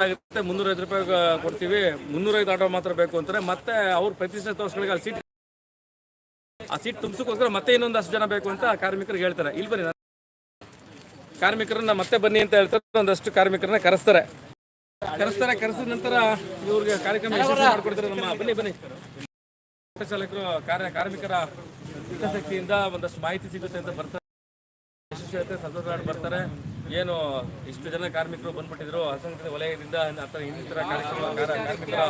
ಆಗುತ್ತೆ. ಮುನ್ನೂರೈದು ರೂಪಾಯಿ ಕೊಡ್ತೀವಿ. ಮುನ್ನೂರೈದು ಆಟೋ ಮಾತ್ರ ಬೇಕು ಅಂತಾರೆ. ಮತ್ತೆ ಅವ್ರು ಪ್ರತಿಷ್ಠೆ ತೋರಿಸ್ಗಳಿಗೆ ಅಲ್ಲಿ ಸೀಟ್ ಆ ಸೀಟ್ ತುಂಬಿಸೋಕ್ಕೋಸ್ಕರ ಮತ್ತೆ ಇನ್ನೊಂದಷ್ಟು ಜನ ಬೇಕು ಅಂತ ಕಾರ್ಮಿಕರಿಗೆ ಹೇಳ್ತಾರೆ. ಇಲ್ಲಿ ಬನ್ನಿ ನಾನು- ಕಾರ್ಮಿಕರನ್ನ ಮತ್ತೆ ಬನ್ನಿ ಅಂತ ಹೇಳ್ತಾರೆ. ಒಂದಷ್ಟು ಕಾರ್ಮಿಕರನ್ನ ಕರೆಸ್ತಾರೆ. ಕರೆಸ್ತಾರೆ. ಕರೆಸಿದ ನಂತರ ಇವ್ರಿಗೆ ಕಾರ್ಯಕ್ರಮ ಯಶಸ್ವಿ ಮಾಡ್ಕೊಡ್ತಾರೆ ನಮ್ಮ ಬನ್ನಿ ಬನ್ನಿ. ಚಾಲಕರು ಕಾರ್ಯ ಕಾರ್ಮಿಕರ ಹಿತಾಸಕ್ತಿಯಿಂದ ಒಂದಷ್ಟು ಮಾಹಿತಿ ಸಿಗುತ್ತೆ ಅಂತ ಬರ್ತಾರೆ. ಯಶಸ್ವಿ ಬರ್ತಾರೆ. ಏನು ಇಷ್ಟು ಜನ ಕಾರ್ಮಿಕರು ಬಂದ್ಬಿಟ್ಟಿದ್ರು ಅಸಂಘಟಿತ ವಲಯದಿಂದ ಅಥವಾ ಇನ್ನಿತರ ಕಾರ್ಯಕ್ರಮ ಕಾರ- ಕಾರ್ಮಿಕರ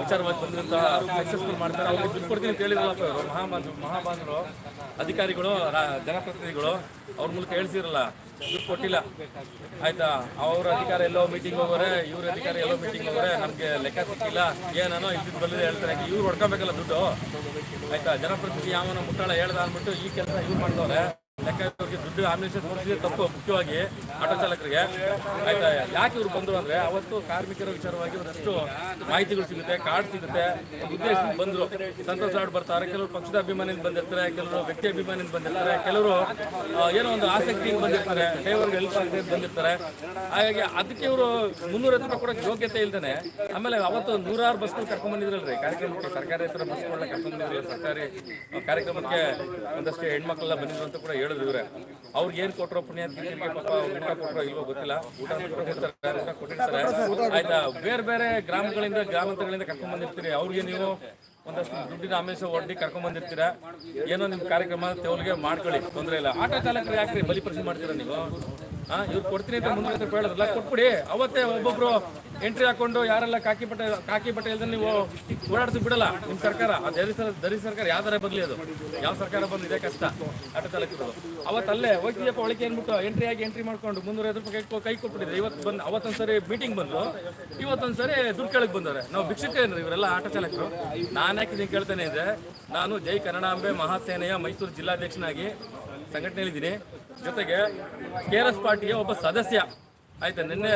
ವಿಚಾರವಾಗಿ ಬಂದಂತಹ ಸಕ್ಸಸ್ಫುಲ್ ಮಾಡ್ತಾರೆ. ಅವ್ರಿಗೆ ದುಡ್ಡು ಕೊಡ್ತೀನಿ ಅಂತ ಹೇಳಿದ್ರಲ್ಲಪ್ಪ ಅವರು ಮಹಾಬಾನ್ ಮಹಾಬಾನರು ಅಧಿಕಾರಿಗಳು ಜನಪ್ರತಿನಿಧಿಗಳು ಅವ್ರ ಮೂಲಕ ಹೇಳ್ಸಿರಲ್ಲ ದುಡ್ಡು ಕೊಟ್ಟಿಲ್ಲ. ಆಯ್ತಾ, ಅವ್ರ ಅಧಿಕಾರ ಎಲ್ಲೋ ಮೀಟಿಂಗ್ ಹೋಗೋರೆ, ಇವ್ರ ಅಧಿಕಾರಿ ಎಲ್ಲೋ ಮೀಟಿಂಗ್ ಹೋಗೋರೆ, ನಮಗೆ ಲೆಕ್ಕ ಸಿಕ್ಕಿಲ್ಲ, ಏನೇನೋ ಇದ್ದಿದ್ದು ಬಂದಿದೆ ಹೇಳ್ತಾರೆ. ಇವ್ರು ಹೊಡ್ಕೋಬೇಕಲ್ಲ ದುಡ್ಡು. ಆಯ್ತಾ, ಜನಪ್ರತಿನಿಧಿ ಯಾವನ ಮುಟ್ಟಾಳ ಹೇಳ್ದ ಅಂದ್ಬಿಟ್ಟು ಈ ಕೆಲಸ ಇವ್ರು ಮಾಡ್ದವ್ರೆ. ಇವ್ರಿಗೆ ದುಡ್ಡು ಆಮಿಷ ತೋರಿಸಿದ್ರೆ ತಪ್ಪು, ಮುಖ್ಯವಾಗಿ ಆಟೋ ಚಾಲಕರಿಗೆ. ಆಯ್ತಾ, ಯಾಕೆ ಇವ್ರು ಬಂದ್ರು ಅಂದ್ರೆ ಅವತ್ತು ಕಾರ್ಮಿಕರ ವಿಚಾರವಾಗಿ ಒಂದಷ್ಟು ಮಾಹಿತಿಗಳು ಸಿಗುತ್ತೆ, ಕಾರ್ಡ್ ಸಿಗುತ್ತೆ. ಉದ್ದೇಶ ಬಂದ್ರು. ಸಂತೋಷ ಆಡ್ ಬರ್ತಾರೆ, ಕೆಲವರು ಪಕ್ಷದ ಅಭಿಮಾನಿಯಿಂದ ಬಂದಿರ್ತಾರೆ, ಕೆಲವರು ವ್ಯಕ್ತಿ ಅಭಿಮಾನಿಯಿಂದ ಬಂದಿರ್ತಾರೆ, ಕೆಲವರು ಏನೋ ಒಂದು ಆಸಕ್ತಿಯಿಂದ ಬಂದಿರ್ತಾರೆ ಡ್ರೈವರ್ಗೆ ಹೆಲ್ಪ್ ಆಗದೆ ಬಂದಿರ್ತಾರೆ. ಹಾಗಾಗಿ ಅದಕ್ಕೆ ಇವರು ಮುನ್ನೂರೈವತ್ತು ರೂಪಾಯಿ ಕೊಡೋಕೆ ಯೋಗ್ಯತೆ ಇಲ್ದೇ ಆಮೇಲೆ ಅವತ್ತು ನೂರಾರು ಬಸ್ಗಳು ಕರ್ಕೊಂಡ್ ಕಾರ್ಯಕ್ರಮ ಕಾರ್ಯಕ್ರಮಕ್ಕೆ ಸರ್ಕಾರಿ ತರ ಬಸ್ಗಳನ್ನ ಕರ್ಕೊಂಡ್ ಬಂದಿದ್ರು, ಸರ್ಕಾರಿ ಕಾರ್ಯಕ್ರಮಕ್ಕೆ ಒಂದಷ್ಟು ಹೆಣ್ಮಕ್ಳೆಲ್ಲ ಬಂದಿದ್ರು ಅಂತ ಕೂಡ ಹೇಳಿದ್ರು. ಇವ್ರೆ ಅವ್ರಿಗೆ ಏನ್ ಕೊಟ್ಟರು ಪುಣ್ಯಾತ್ಮರಿಗೆ ಪಾಪ ಊಟ ಕೊಟ್ಟರೋ ಇಲ್ವೋ ಗೊತ್ತಿಲ್ಲ. ಊಟ ಕೊಟ್ಟಿರ್ತಾರೆ. ಆಯ್ತಾ, ಬೇರೆ ಬೇರೆ ಗ್ರಾಮಗಳಿಂದ, ಗ್ರಾಮಾಂತರಗಳಿಂದ ಕರ್ಕೊಂಡ್ ಬಂದಿರ್ತೀರಿ. ಅವ್ರಿಗೆ ನೀವು ಒಂದಷ್ಟು ದುಡ್ಡಿನ ಆಮೇಶ ಒಡ್ಡಿ ಕರ್ಕೊಂಡ್ ಬಂದಿರ್ತೀರಾ. ಏನೋ ನಿಮ್ ಕಾರ್ಯಕ್ರಮ, ತೆವಲಿಗೆ ಮಾಡ್ಕೊಳ್ಳಿ, ತೊಂದ್ರೆ ಇಲ್ಲ. ಆಟೋ ಚಾಲಕರು ಯಾಕ್ರಿ ಬಲಿಪರಿಸಿ ಮಾಡ್ತೀರಾ ನೀವು? ಇವ್ರು ಕೊಡ್ತೀನಿ ಅಂತ ಮುಂದೆ ಹೇಳಿದ್ರಲ್ಲ ಕೊಟ್ಬಿಡಿ. ಅವತ್ತೇ ಒಬ್ಬೊಬ್ರು ಎಂಟ್ರಿ ಹಾಕೊಂಡು ಯಾರೆಲ್ಲ ಕಾಕಿ ಬಟ್ಟೆ ಕಾಕಿ ಬಟ್ಟೆ ಇಲ್ದ್ರೆ ನೀವು ಓಡಾಡ್ಸಿ ಬಿಡಲ್ಲ. ನಿಮ್ ಸರ್ಕಾರ ದರಿ ದರಿ ಸರ್ಕಾರ ಯಾವ್ದಾರ ಬರ್ಲಿ ಅದು. ಯಾವ ಸರ್ಕಾರ ಬಂದಿದೆ ಕಷ್ಟ. ಆಟೋ ಚಾಲಕರು ಅವತ್ತಲ್ಲೇ ಹೋಗ್ತೀಯಪ್ಪ ಒಳಗೆ ಏನ್ಬಿಟ್ಟು ಎಂಟ್ರಿ ಆಗಿ ಎಂಟ್ರಿ ಮಾಡ್ಕೊಂಡು ಮುನ್ನೂರ ಐದು ರೂಪಾಯಿ ಕೈ- ಕೈ ಕೊಟ್ಬಿಟ್ಟಿದ್ರೆ. ಇವತ್ತು ಬಂದು, ಅವತ್ತೊಂದ್ಸರಿ ಮೀಟಿಂಗ್ ಬಂದ್ರು ಇವತ್ತೊಂದ್ಸರಿ ದುಡ್ಡು ಕೆಳಗೆ ಬಂದವ್ರೆ. ನಾವು ಭಿಕ್ಷಕೇನ್ರಿ ಇವರೆಲ್ಲ ಆಟೋ ಚಾಲಕರು? ನಾನು ಯಾಕೆ ನೀವು ಕೇಳ್ತೇನೆ ಇದೆ ನಾನು ಜೈ ಕನ್ನಡಾಂಬೆ ಮಹಾಸೇನೆಯ ಮೈಸೂರು ಜಿಲ್ಲಾಧ್ಯಕ್ಷನಾಗಿ ಸಂಘಟನೆಯಲ್ಲಿದ್ದೀನಿ. ಜೊತೆಗೆ ಕೆ ಆರ್ ಎಸ್ ಪಾರ್ಟಿಯ ಒಬ್ಬ ಸದಸ್ಯ, ಆಯ್ತಾ, ನಿನ್ನೆ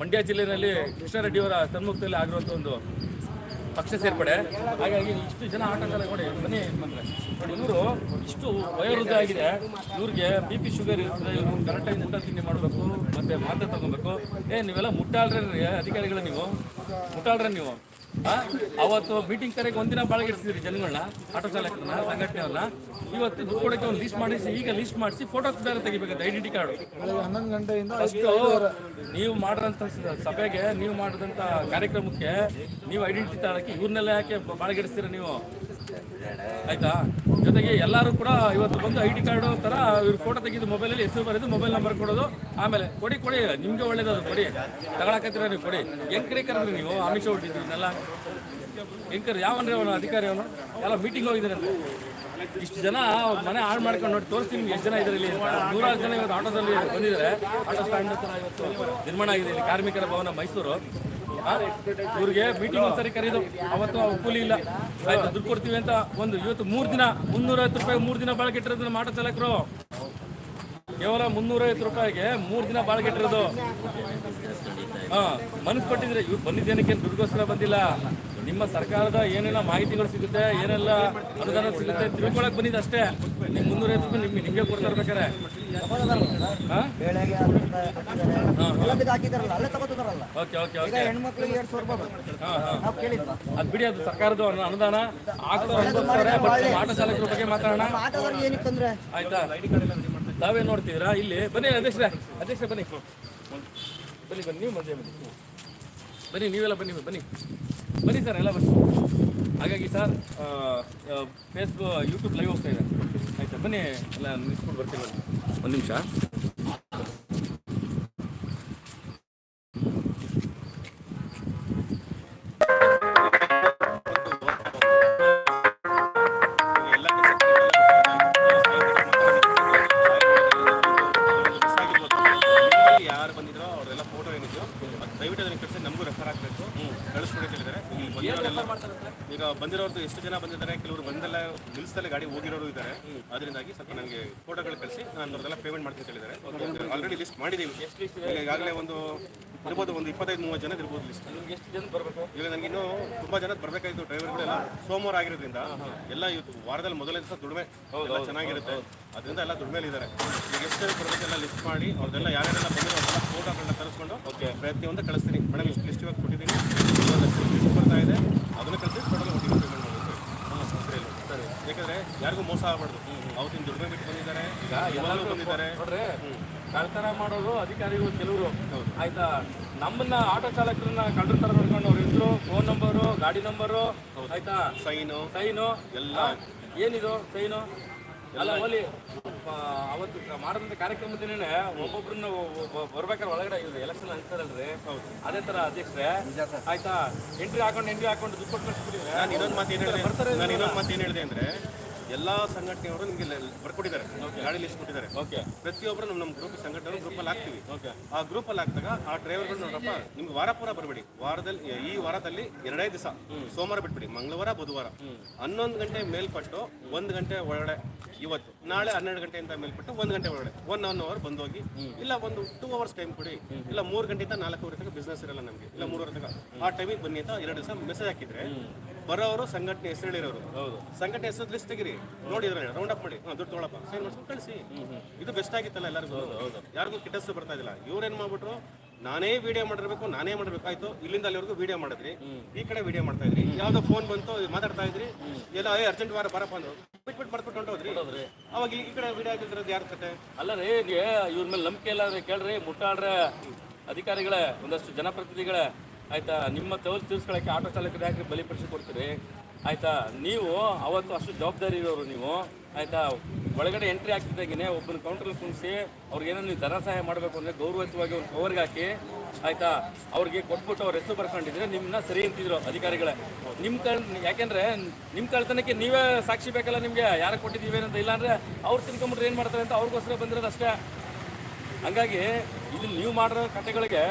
ಮಂಡ್ಯ ಜಿಲ್ಲೆಯಲ್ಲಿ ಕೃಷ್ಣಾರೆಡ್ಡಿಯವರ ಸನ್ಮುಖದಲ್ಲಿ ಆಗಿರುವಂಥ ಒಂದು ಪಕ್ಷ ಸೇರ್ಪಡೆ. ಹಾಗಾಗಿ ಇಷ್ಟು ಜನ ಆಟಗಾರ ನೋಡಿ, ಬನ್ನಿ ಬಂದ್ರೆ. ನೋಡಿ, ಇವರು ಇಷ್ಟು ವಯೋವೃದ್ಧ ಆಗಿದೆ. ಇವ್ರಿಗೆ ಬಿ ಪಿ ಶುಗರ್ ಇರ್ತದೆ, ಇವರು ಕರೆಕ್ಟಾಗಿ ಊಟ ತಿಂಡಿ ಮಾಡಬೇಕು, ಮತ್ತೆ ಮಾತ್ರೆ ತಗೋಬೇಕು. ಏ, ನೀವೆಲ್ಲ ಮುಟ್ಟಾಳ್ರೆ ಅಧಿಕಾರಿಗಳು ನೀವು? ಮುಟ್ಟಾಳ್ರೆ ನೀವು? ಅವತ್ತು ಮೀಟಿಂಗ್ ಕರೆಗೆ ಒಂದಿನ ಬಾಳಗಿಡ್ಸಿದ್ರಿ ಜನಗಳನ್ನ ಆಟೋ ಚಾಲಕರನ್ನ ಸಂಘಟನೆಯವ್ರನ್ನ. ಇವತ್ತು ದುಡ್ಡು ಕೊಡಕ್ಕೆ ಒಂದು ಲಿಸ್ಟ್ ಮಾಡಿಸಿ ಈಗ ಲಿಸ್ಟ್ ಮಾಡಿಸಿ ಫೋಟೋ ಬೇರೆ ತೆಗಿಬೇಕಂತ ಐಡೆಂಟಿ ಕಾರ್ಡ್ ಹನ್ನೊಂದು ಗಂಟೆಯಿಂದ ಅಷ್ಟು ನೀವು ಮಾಡಿದಂಥ ಸಭೆಗೆ ನೀವು ಮಾಡಿದಂಥ ಕಾರ್ಯಕ್ರಮಕ್ಕೆ ನೀವು ಐಡೆಂಟಿ ತಾಳಕ್ಕೆ ಇವ್ರನ್ನೆಲ್ಲ ಯಾಕೆ ಬಳಗಿಡಿಸ್ತೀರ ನೀವು? ಆಯ್ತಾ? ಜೊತೆಗೆ ಎಲ್ಲರೂ ಕೂಡ ಇವತ್ತು ಬಂದು ಐ ಡಿ ಕಾರ್ಡ್ ತರ ಇವ್ರ ಫೋಟೋ ತೆಗೆದು ಮೊಬೈಲಲ್ಲಿ ಹೆಸರು ಬರೆದು ಮೊಬೈಲ್ ನಂಬರ್ ಕೊಡೋದು. ಆಮೇಲೆ ಕೊಡಿ ಕೊಡಿ, ನಿಮ್ಗೆ ಒಳ್ಳೇದದು, ಕೊಡಿ. ತಗೊಳಕತ್ತೀರ ನೀವು, ಕೊಡಿ. ಹೆಂಗ್ ಕರೆ ಕರೆದ್ರಿ ನೀವು ಆಮಿಷ ಹೊಟ್ಟಿದ್ರನ್ನೆಲ್ಲ ಇದೆಲ್ಲ ಎಂಕರ್, ಯಾವನ್ರಿ ಅವನು, ಅಧಿಕಾರಿ ಅವನು? ಎಲ್ಲ ಮೀಟಿಂಗ್ ಹೋಗಿದ್ದಾರೆ ಅಂತ. ಇಷ್ಟು ಜನ ಮನೆ ಹಾಳು ಮಾಡ್ಕೊಂಡು ನೋಡಿ, ತೋರಿಸ್ತೀನಿ ಎಷ್ಟು ಜನ ಇದ್ದಾರೆ ಇಲ್ಲಿ ನೂರಾರು ಜನ ಇವತ್ತು ಆಟೋದಲ್ಲಿ ಬಂದಿದ್ದಾರೆ. ಆಟೋ ಸ್ಟ್ಯಾಂಡ್ ಇವತ್ತು ನಿರ್ಮಾಣ ಆಗಿದೆ ಇಲ್ಲಿ ಕಾರ್ಮಿಕರ ಭವನ ಮೈಸೂರು? ಇವ್ರಿಗೆ ಮೀಟಿಂಗ್ ಒಂದ್ಸರಿ ಕರೆಯೋದು ಅವತ್ತು ಕೂಲಿ ಇಲ್ಲ. ಆಯ್ತು, ದುಡ್ಡು ಕೊಡ್ತೀವಿ ಅಂತ ಒಂದು, ಇವತ್ತು ಮೂರು ದಿನ, ಮುನ್ನೂರೈವತ್ತು ರೂಪಾಯಿ ಮೂರು ದಿನ ಬಾಳ್ಗೆ ಇಟ್ಟಿರೋದು ಮಾಡೋ ಚಾಲಕರು. ಕೇವಲ ಮುನ್ನೂರೈವತ್ತು ರೂಪಾಯಿಗೆ ಮೂರು ದಿನ ಬಾಳ್ಗೆ ಇಟ್ಟಿರೋದು. ಹಾ ಮನಸ್ಸು ಕೊಟ್ಟಿದ್ರೆ ಇವ್ರು ಬಂದಿದ್ದೇನಕ್ಕೆ ದುಡ್ಡುಗೋಸ್ಕರ ಬಂದಿಲ್ಲ. ನಿಮ್ಮ ಸರ್ಕಾರದ ಏನೆಲ್ಲ ಮಾಹಿತಿಗಳು ಸಿಗುತ್ತೆ ಏನೆಲ್ಲ ಅನುದಾನ ಸಿಗುತ್ತೆ ತಿಳ್ಕೊಳಕ್ ಬಂದಿದ್ದು ಅಷ್ಟೇ. ನಿಮ್ ಮುನ್ನೂರೈವತ್ತು ರೂಪಾಯಿ ನಿಮ್ಗೆ ನಿಮ್ಗೆ ಕೊಡ್ತಾ ಇರ್ಬೇಕಾರೆ ಓಕೆ ಓಕೆ ಓಕೆ ಅದ್ ಬಿಡಿ ಅದು ಸರ್ಕಾರದ ಅನು- ಅನುದಾನ ಆಗ್ತಾರೆ ನಮ್ಮ ಆಟೋ ಚಾಲಕರ ಬಗ್ಗೆ ಮಾತಾಡೋಣ. ನಮ್ಮ ಆಯ್ತಾ? ತಾವೇ ನೋಡ್ತಿದ್ದೀರಾ? ಇಲ್ಲಿ ಬನ್ನಿ ಅಧ್ಯಕ್ಷರೇ ಅಧ್ಯಕ್ಷರೇ ಬನ್ನಿ. ಬನ್ನಿ ಬನ್ನಿ, ನೀವು ಮಧ್ಯೆ ಬನ್ನಿ. ಬನ್ನಿ, ನೀವೆಲ್ಲ ಬನ್ನಿ ಬನ್ನಿ. ಬನ್ನಿ ಸರ್, ಎಲ್ಲ ಬನ್ನಿ. ಹಾಗಾಗಿ ಸರ್ ಫೇಸ್ಬುಕ್ ಯೂಟ್ಯೂಬ್ ಲೈವ್ ಹೋಗ್ತಾ ಇದೆ. ಆಯ್ತಾ? ಬನ್ನಿ, ಎಲ್ಲ ನಿಲ್ಸ್ಕೊಂಡು ಬರ್ತೀವಿ. ಒಂದು ನಿಮಿಷ. ರೆಫರ್ ಆಗಬೇಕು ಕಳಿಸ್ಕೊಡಿ ಅಂತ ಹೇಳಿದ್ದಾರೆ ಈಗ ಬಂದಿರೋರ್ದು ಎಷ್ಟು ಜನ ಬಂದಿದ್ದಾರೆ? ಕೆಲವರು ಬಂದಲ್ಲ ನಿಲ್ಸದಲ್ಲೇ ಗಾಡಿ ಹೋಗಿರೋರು ಇದ್ದಾರೆ. ಅದರಿಂದಾಗಿ ಸ್ವಲ್ಪ ನನಗೆ ಫೋಟೋಗಳು ಕಳಿಸಿ ನಾನು ಅವ್ರದೆಲ್ಲ ಪೇಮೆಂಟ್ ಮಾಡ್ತೀನಿ ಹೇಳಿದ್ದಾರೆ. ಆಲ್ರೆಡಿ ಲಿಸ್ಟ್ ಮಾಡಿದ್ದೀವಿ ಈಗ ಈಗಾಗಲೇ ಒಂದು ಇರ್ಬೋದು ಒಂದು ಇಪ್ಪತ್ತೈದು ಮೂವತ್ತು ಜನ ಇರ್ಬೋದು ಲಿಸ್ಟ್ ನಿಮ್ಗೆ ಎಷ್ಟು ಜನ ಬರಬೇಕು? ಇಲ್ಲ ನನಗೆ ಇನ್ನೂ ತುಂಬಾ ಜನ ಬರಬೇಕಾಗಿತ್ತು ಡ್ರೈವರ್ಗಳೆಲ್ಲ ಸೋಮವಾರ ಆಗಿರೋದ್ರಿಂದ ಎಲ್ಲ ಇವತ್ತು ವಾರದಲ್ಲಿ ಮೊದಲನೇ ದಿವಸ ದುಡಿಮೆ ಎಲ್ಲ ಚೆನ್ನಾಗಿರುತ್ತೆ. ಅದರಿಂದ ಎಲ್ಲ ದುಡಿಮೆಲಿ ಇದ್ದಾರೆ ಈಗ ಎಷ್ಟು ಜನ ಬರಬೇಕೆಲ್ಲ ಲಿಸ್ಟ್ ಮಾಡಿ ಅವ್ರದ್ದೆಲ್ಲ ಯಾರ್ಯಾರೆಲ್ಲ ಬಂದಿರೋ ಅವ್ರೆಲ್ಲ ಫೋಟೋಗಳನ್ನ ತರಿಸ್ಕೊಂಡು ಓಕೆ ಪ್ರತಿಯೊಂದು ಕಳಿಸ್ತೀನಿ. ಮೇಡಮ್ ಇಷ್ಟು ಲಿಸ್ಟ್ ಇವಾಗ ಕೊಟ್ಟಿದ್ದೀನಿ. ಲಿಸ್ಟ್ ಬರ್ತಾ ಇದೆ. ಅದನ್ನು ಕಳಿಸಿ ಟೋಟಲ್ ಒಟ್ಟಿಗೆ ಪೇಮೆಂಟ್ ಸರಿ. ಯಾಕಂದರೆ ಯಾರಿಗೂ ಮೋಸ ಆಗಬಾರ್ದು. ಅವತ್ತಿನ ದುಡಿಮೆ ಬಿಟ್ಟು ಬಂದಿದ್ದಾರೆ. ಈಗ ಎಲ್ಲರೂ ಬಂದಿದ್ದಾರೆ. ನೋಡ್ರಿ. ಕಳ್ತನ ಮಾಡೋದು ಅಧಿಕಾರಿಗಳು ಕೆಲವರು. ಆಯ್ತಾ? ನಮ್ಮನ್ನ ಆಟೋ ಚಾಲಕರನ್ನ ಕಳ್ಳರ ತರ ನೋಡ್ಕೊಂಡು ಅವ್ರ ಹೆಸರು ಫೋನ್ ನಂಬರು ಗಾಡಿ ನಂಬರು. ಆಯ್ತಾ? ಸೈನು. ಸೈನು. ಎಲ್ಲ. ಏನಿದು ಸೈನು? ಎಲ್ಲ ಹೋಲಿ ಅವತ್ತು ಮಾಡಿದಂಥ ಕಾರ್ಯಕ್ರಮದಿನೇ ಒಬ್ಬೊಬ್ರನ್ನ ಬರ್ಬೇಕಾದ್ರೆ ಒಳಗಡೆ ಇದು ಎಲೆಕ್ಷನ್ ಅನ್ಸರಲ್ರಿ ಅದೇ ತರ ಅಧ್ಯಕ್ಷರೇ. ಆಯ್ತಾ? ಎಂಟ್ರಿ ಹಾಕೊಂಡು ಎಂಟ್ರಿ ಹಾಕೊಂಡು ದುಡ್ಡು ಕೊಟ್ಟು ಕಳಿಸ್ಬಿಟ್ಟಿದ್ರೆ ನಾನು ಇನ್ನೊಂದು ಮಾತು ಏನು ಹೇಳಿದೆ ನಾನು ಇನ್ನೊಂದು ಮಾತು ಏನು ಹೇಳಿದೆ ಅಂದ್ರೆ ಎಲ್ಲಾ ಸಂಘಟನೆಯವರು ನಿಮಗೆ ಬರ್ಕೊಟ್ಟಿದ್ದಾರೆ. ಗಾಡಿ ಲಿಸ್ಟ್ ಕೊಟ್ಟಿದ್ದಾರೆ. ಓಕೆ ಪ್ರತಿಯೊಬ್ಬರು ನಮ್ಮ ನಮ್ಮ ಗ್ರೂಪ್ ಸಂಘಟನೆ ಗ್ರೂಪ್ ಅಲ್ಲಿ ಹಾಕ್ತೀವಿ. ಆ ಗ್ರೂಪ್ ಅಲ್ಲಿ ಹಾಕಿದಾಗ ಆ ಡ್ರೈವರ್ಗಳು ನೋಡಪ್ಪ ನಿಮ್ಗೆ ವಾರ ಪೂರ ಬರಬೇಡಿ. ವಾರದಲ್ಲಿ ಈ ವಾರದಲ್ಲಿ ಎರಡೇ ದಿವಸ. ಸೋಮವಾರ ಬಿಟ್ಬಿಡಿ. ಮಂಗಳವಾರ ಬುಧವಾರ. ಹನ್ನೊಂದು ಗಂಟೆ ಮೇಲ್ಪಟ್ಟು ಒಂದು ಗಂಟೆ ಒಳಗಡೆ ಇವತ್ತು. ನಾಳೆ ಹನ್ನೆರಡು ಗಂಟೆಯಿಂದ ಮೇಲ್ಪಟ್ಟು ಒಂದು ಗಂಟೆ ಒಳಗಡೆ. ಒನ್ ಒನ್ ಅವರ್ ಬಂದು ಹೋಗಿ ಇಲ್ಲ ಒಂದು ಟೂ ಅವರ್ಸ್ ಟೈಮ್ ಕೊಡಿ. ಇಲ್ಲ ಮೂರು ಗಂಟೆಯಿಂದ ನಾಲ್ಕೂವರೆ ತನಕ ಬಿಸ್ನೆಸ್ ಇರಲ್ಲ ನಮಗೆ. ಇಲ್ಲ ಮೂರುವರೆ ತನಕ. ಆ ಟೈಮಿಗೆ ಬನ್ನಿ ಅಂತ ಎರಡು ದಿವಸ ಮೆಸೇಜ್ ಹಾಕಿದ್ರೆ ಬರೋರು ಸಂಘಟನೆ ಹೆಸರು ಹೇಳಿರೋರು ಸಂಘಟನೆ ಹೆಸರು ಲಿಸ್ಟ್ ತೆಗಿರಿ. ನೋಡಿದ್ರೆ ರೌಂಡ್ ಅಪ್ ಮಾಡಿ. ದುಡ್ಡು ತೊಗೊಳಪ್ಪ. ಸೈನ್ ಮಾಡ್ಸ್ಕೊಂಡು ಕಳಿಸಿ. ಇದು ಬೆಸ್ಟ್ ಆಗಿತ್ತಲ್ಲ ಎಲ್ಲರಿಗೂ? ಯಾರಿಗೂ ಕೆಟ್ಟಸ್ಸು ಬರ್ತಾ ಇದಿಲ್ಲ ಇವ್ರೇನ್ ಮಾಡ್ಬಿಟ್ರು? ನಾನೇ ವಿಡಿಯೋ ಮಾಡಿರ್ಬೇಕು, ನಾನೇ ಮಾಡಿರ್ಬೇಕಾಯ್ತು ಇಲ್ಲಿಂದ ಅಲ್ಲಿವರೆಗೂ ವಿಡಿಯೋ ಮಾಡಿದ್ರಿ. ಈ ಕಡೆ ವಿಡಿಯೋ ಮಾಡ್ತಾ ಇದ್ರಿ. ಯಾವ್ದೋ ಫೋನ್ ಬಂತು, ಮಾತಾಡ್ತಾ ಇದ್ರಿ. ಎಲ್ಲ ಅರ್ಜೆಂಟ್ ವಾರ, ಬರಪ್ಪ ಅಂದ್ರು. ಬಿಟ್ಬಿಟ್ಟು ಬರ್ಬಿಟ್ಟು ಹೊಂಟೋದ್ರಿ. ಅವಾಗ ಈ ಕಡೆ ವಿಡಿಯೋ ಆಗಿದ್ರದ್ದು ಯಾರ ಕತೆ? ಅಲ್ಲ ರೀ, ಇವ್ರ ಮೇಲೆ ನಂಬಿಕೆ ಇಲ್ಲ ಕೇಳ್ರಿ, ಮುಟ್ಟಾಡ್ರೆ ಅಧಿಕಾರಿಗಳೇ, ಒಂದಷ್ಟು ಜನಪ್ರತಿನಿಧಿಗಳೇ. ಆಯ್ತಾ, ನಿಮ್ಮ ತವರು ತೀರ್ಸ್ಕೊಳಕ್ಕೆ ಆಟೋ ಚಾಲಕರು ಯಾಕೆ ಬಲಿಪಡಿಸಿ ಕೊಡ್ತೀರಿ ಆಯ್ತಾ, ನೀವು ಅವತ್ತು ಅಷ್ಟು ಜವಾಬ್ದಾರಿ ಇರೋರು ನೀವು. ಆಯ್ತಾ, ಒಳಗಡೆ ಎಂಟ್ರಿ ಆಗ್ತಿದ್ದಾಗೇನೆ ಒಬ್ಬನ ಕೌಂಟ್ರಲ್ಲಿ ಕುಣಿಸಿ ಅವ್ರಿಗೆ ಏನೋ ನೀವು ಧನ ಸಹಾಯ ಮಾಡಬೇಕು ಅಂದರೆ ಗೌರವಯುತವಾಗಿ ಒಂದು ಕವರ್ಗೆ ಹಾಕಿ, ಆಯ್ತಾ, ಅವ್ರಿಗೆ ಕೊಟ್ಬಿಟ್ಟು ಅವ್ರ ಹೆಸರು ಬರ್ಕೊಂಡಿದ್ರೆ ನಿಮ್ಮನ್ನ ಸರಿ ಅಂತಿದ್ರು ಅಧಿಕಾರಿಗಳೇ. ನಿಮ್ಮ ಕಳ್ ಯಾಕೆಂದ್ರೆ ನಿಮ್ಮ ಕಳ್ತನಕ್ಕೆ ನೀವೇ ಸಾಕ್ಷಿ ಬೇಕಲ್ಲ ನಿಮಗೆ ಯಾರು ಕೊಟ್ಟಿದ್ದೀವಿ ಅಂತ ಇಲ್ಲಾಂದರೆ ಅವ್ರು ತಿನ್ಕೊಂಬಿಟ್ರೆ ಏನು ಮಾಡ್ತಾರೆ ಅಂತ ಅವ್ರಿಗೋಸ್ಕರ ಬಂದಿರೋದು ಅಷ್ಟೇ. ಹಂಗಾಗಿ ಇದನ್ನ ನೀವು ಮಾಡಿರೋ ಕಥೆಗಳಿಗೆ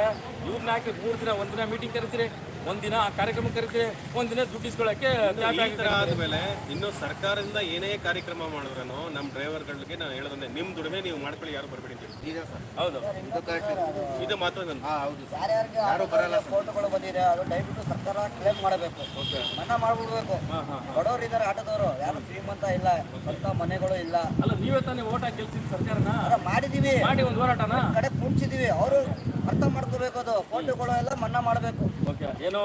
ಇವ್ರನ್ನ ಹಾಕಿ ಮೂರು ದಿನ ಒಂದಿನ ಮೀಟಿಂಗ್ ಕರಿತೀರಿ? ಒಂದಿನ ಆ ಕಾರ್ಯಕ್ರಮ ಕರಿತೀರಿ? ಒಂದಿನ ದುಡ್ಡು ಇಸ್ಕೊಳ್ಳೋಕ್ಕೆ ಕ್ಯಾಬ್ ಆದ್ಮೇಲೆ ಇನ್ನು ಸರ್ಕಾರದಿಂದ ಏನೇ ಕಾರ್ಯಕ್ರಮ ಮಾಡಿದ್ರೂ ನಮ್ಮ ಡ್ರೈವರ್ಗಳಿಗೆ ನಾನು ಹೇಳೋದಂದ್ರೆ ನಿಮ್ ದುಡಿಮೆ ನೀವು ಮಾಡ್ಕೊಳ್ಳಿ ಯಾರು ಬರಬೇಡಿ ಅಂತ ಹೇಳಿ. ಹೌದು. ಇದು ಮಾತ್ರ ಯಾರು ಬರಲ್ಲ ಫೋಟೋಗಳು ಬಂದಿದೆ ಅದು ದಯವಿಟ್ಟು ಸರ್ಕಾರ ಕ್ಲೇಮ್ ಮಾಡಬೇಕು. ಮನ್ನಾ ಮಾಡ್ಬಿಡ್ಬೇಕು. ಬಡವರು ಇದ್ದಾರೆ ಆಟೋದವರು. ಯಾರು ಶ್ರೀಮಂತ ಇಲ್ಲ ಸ್ವಂತ ಮನೆಗಳು ಇಲ್ಲ. ಅಲ್ಲ ನೀವೇ ತಾನೇ ಓಟ್ ಹಾಕಿ ಗೆಲ್ಸಿದ್ದು ಸರ್ಕಾರನ? ಮಾಡಿದೀವಿ. ಮಾಡಿ ಒಂದು ಹೋರಾಟನ? ಕುಣಿಸಿದೀವಿ ಅವರು ಅರ್ಥ ಮಾಡ್ಕೋಬೇಕು ಅದು. ಫೋಟೋಗಳು ಎಲ್ಲ ಮನ್ನಾ ಮಾಡಬೇಕು. ಓಕೆ ಏನೋ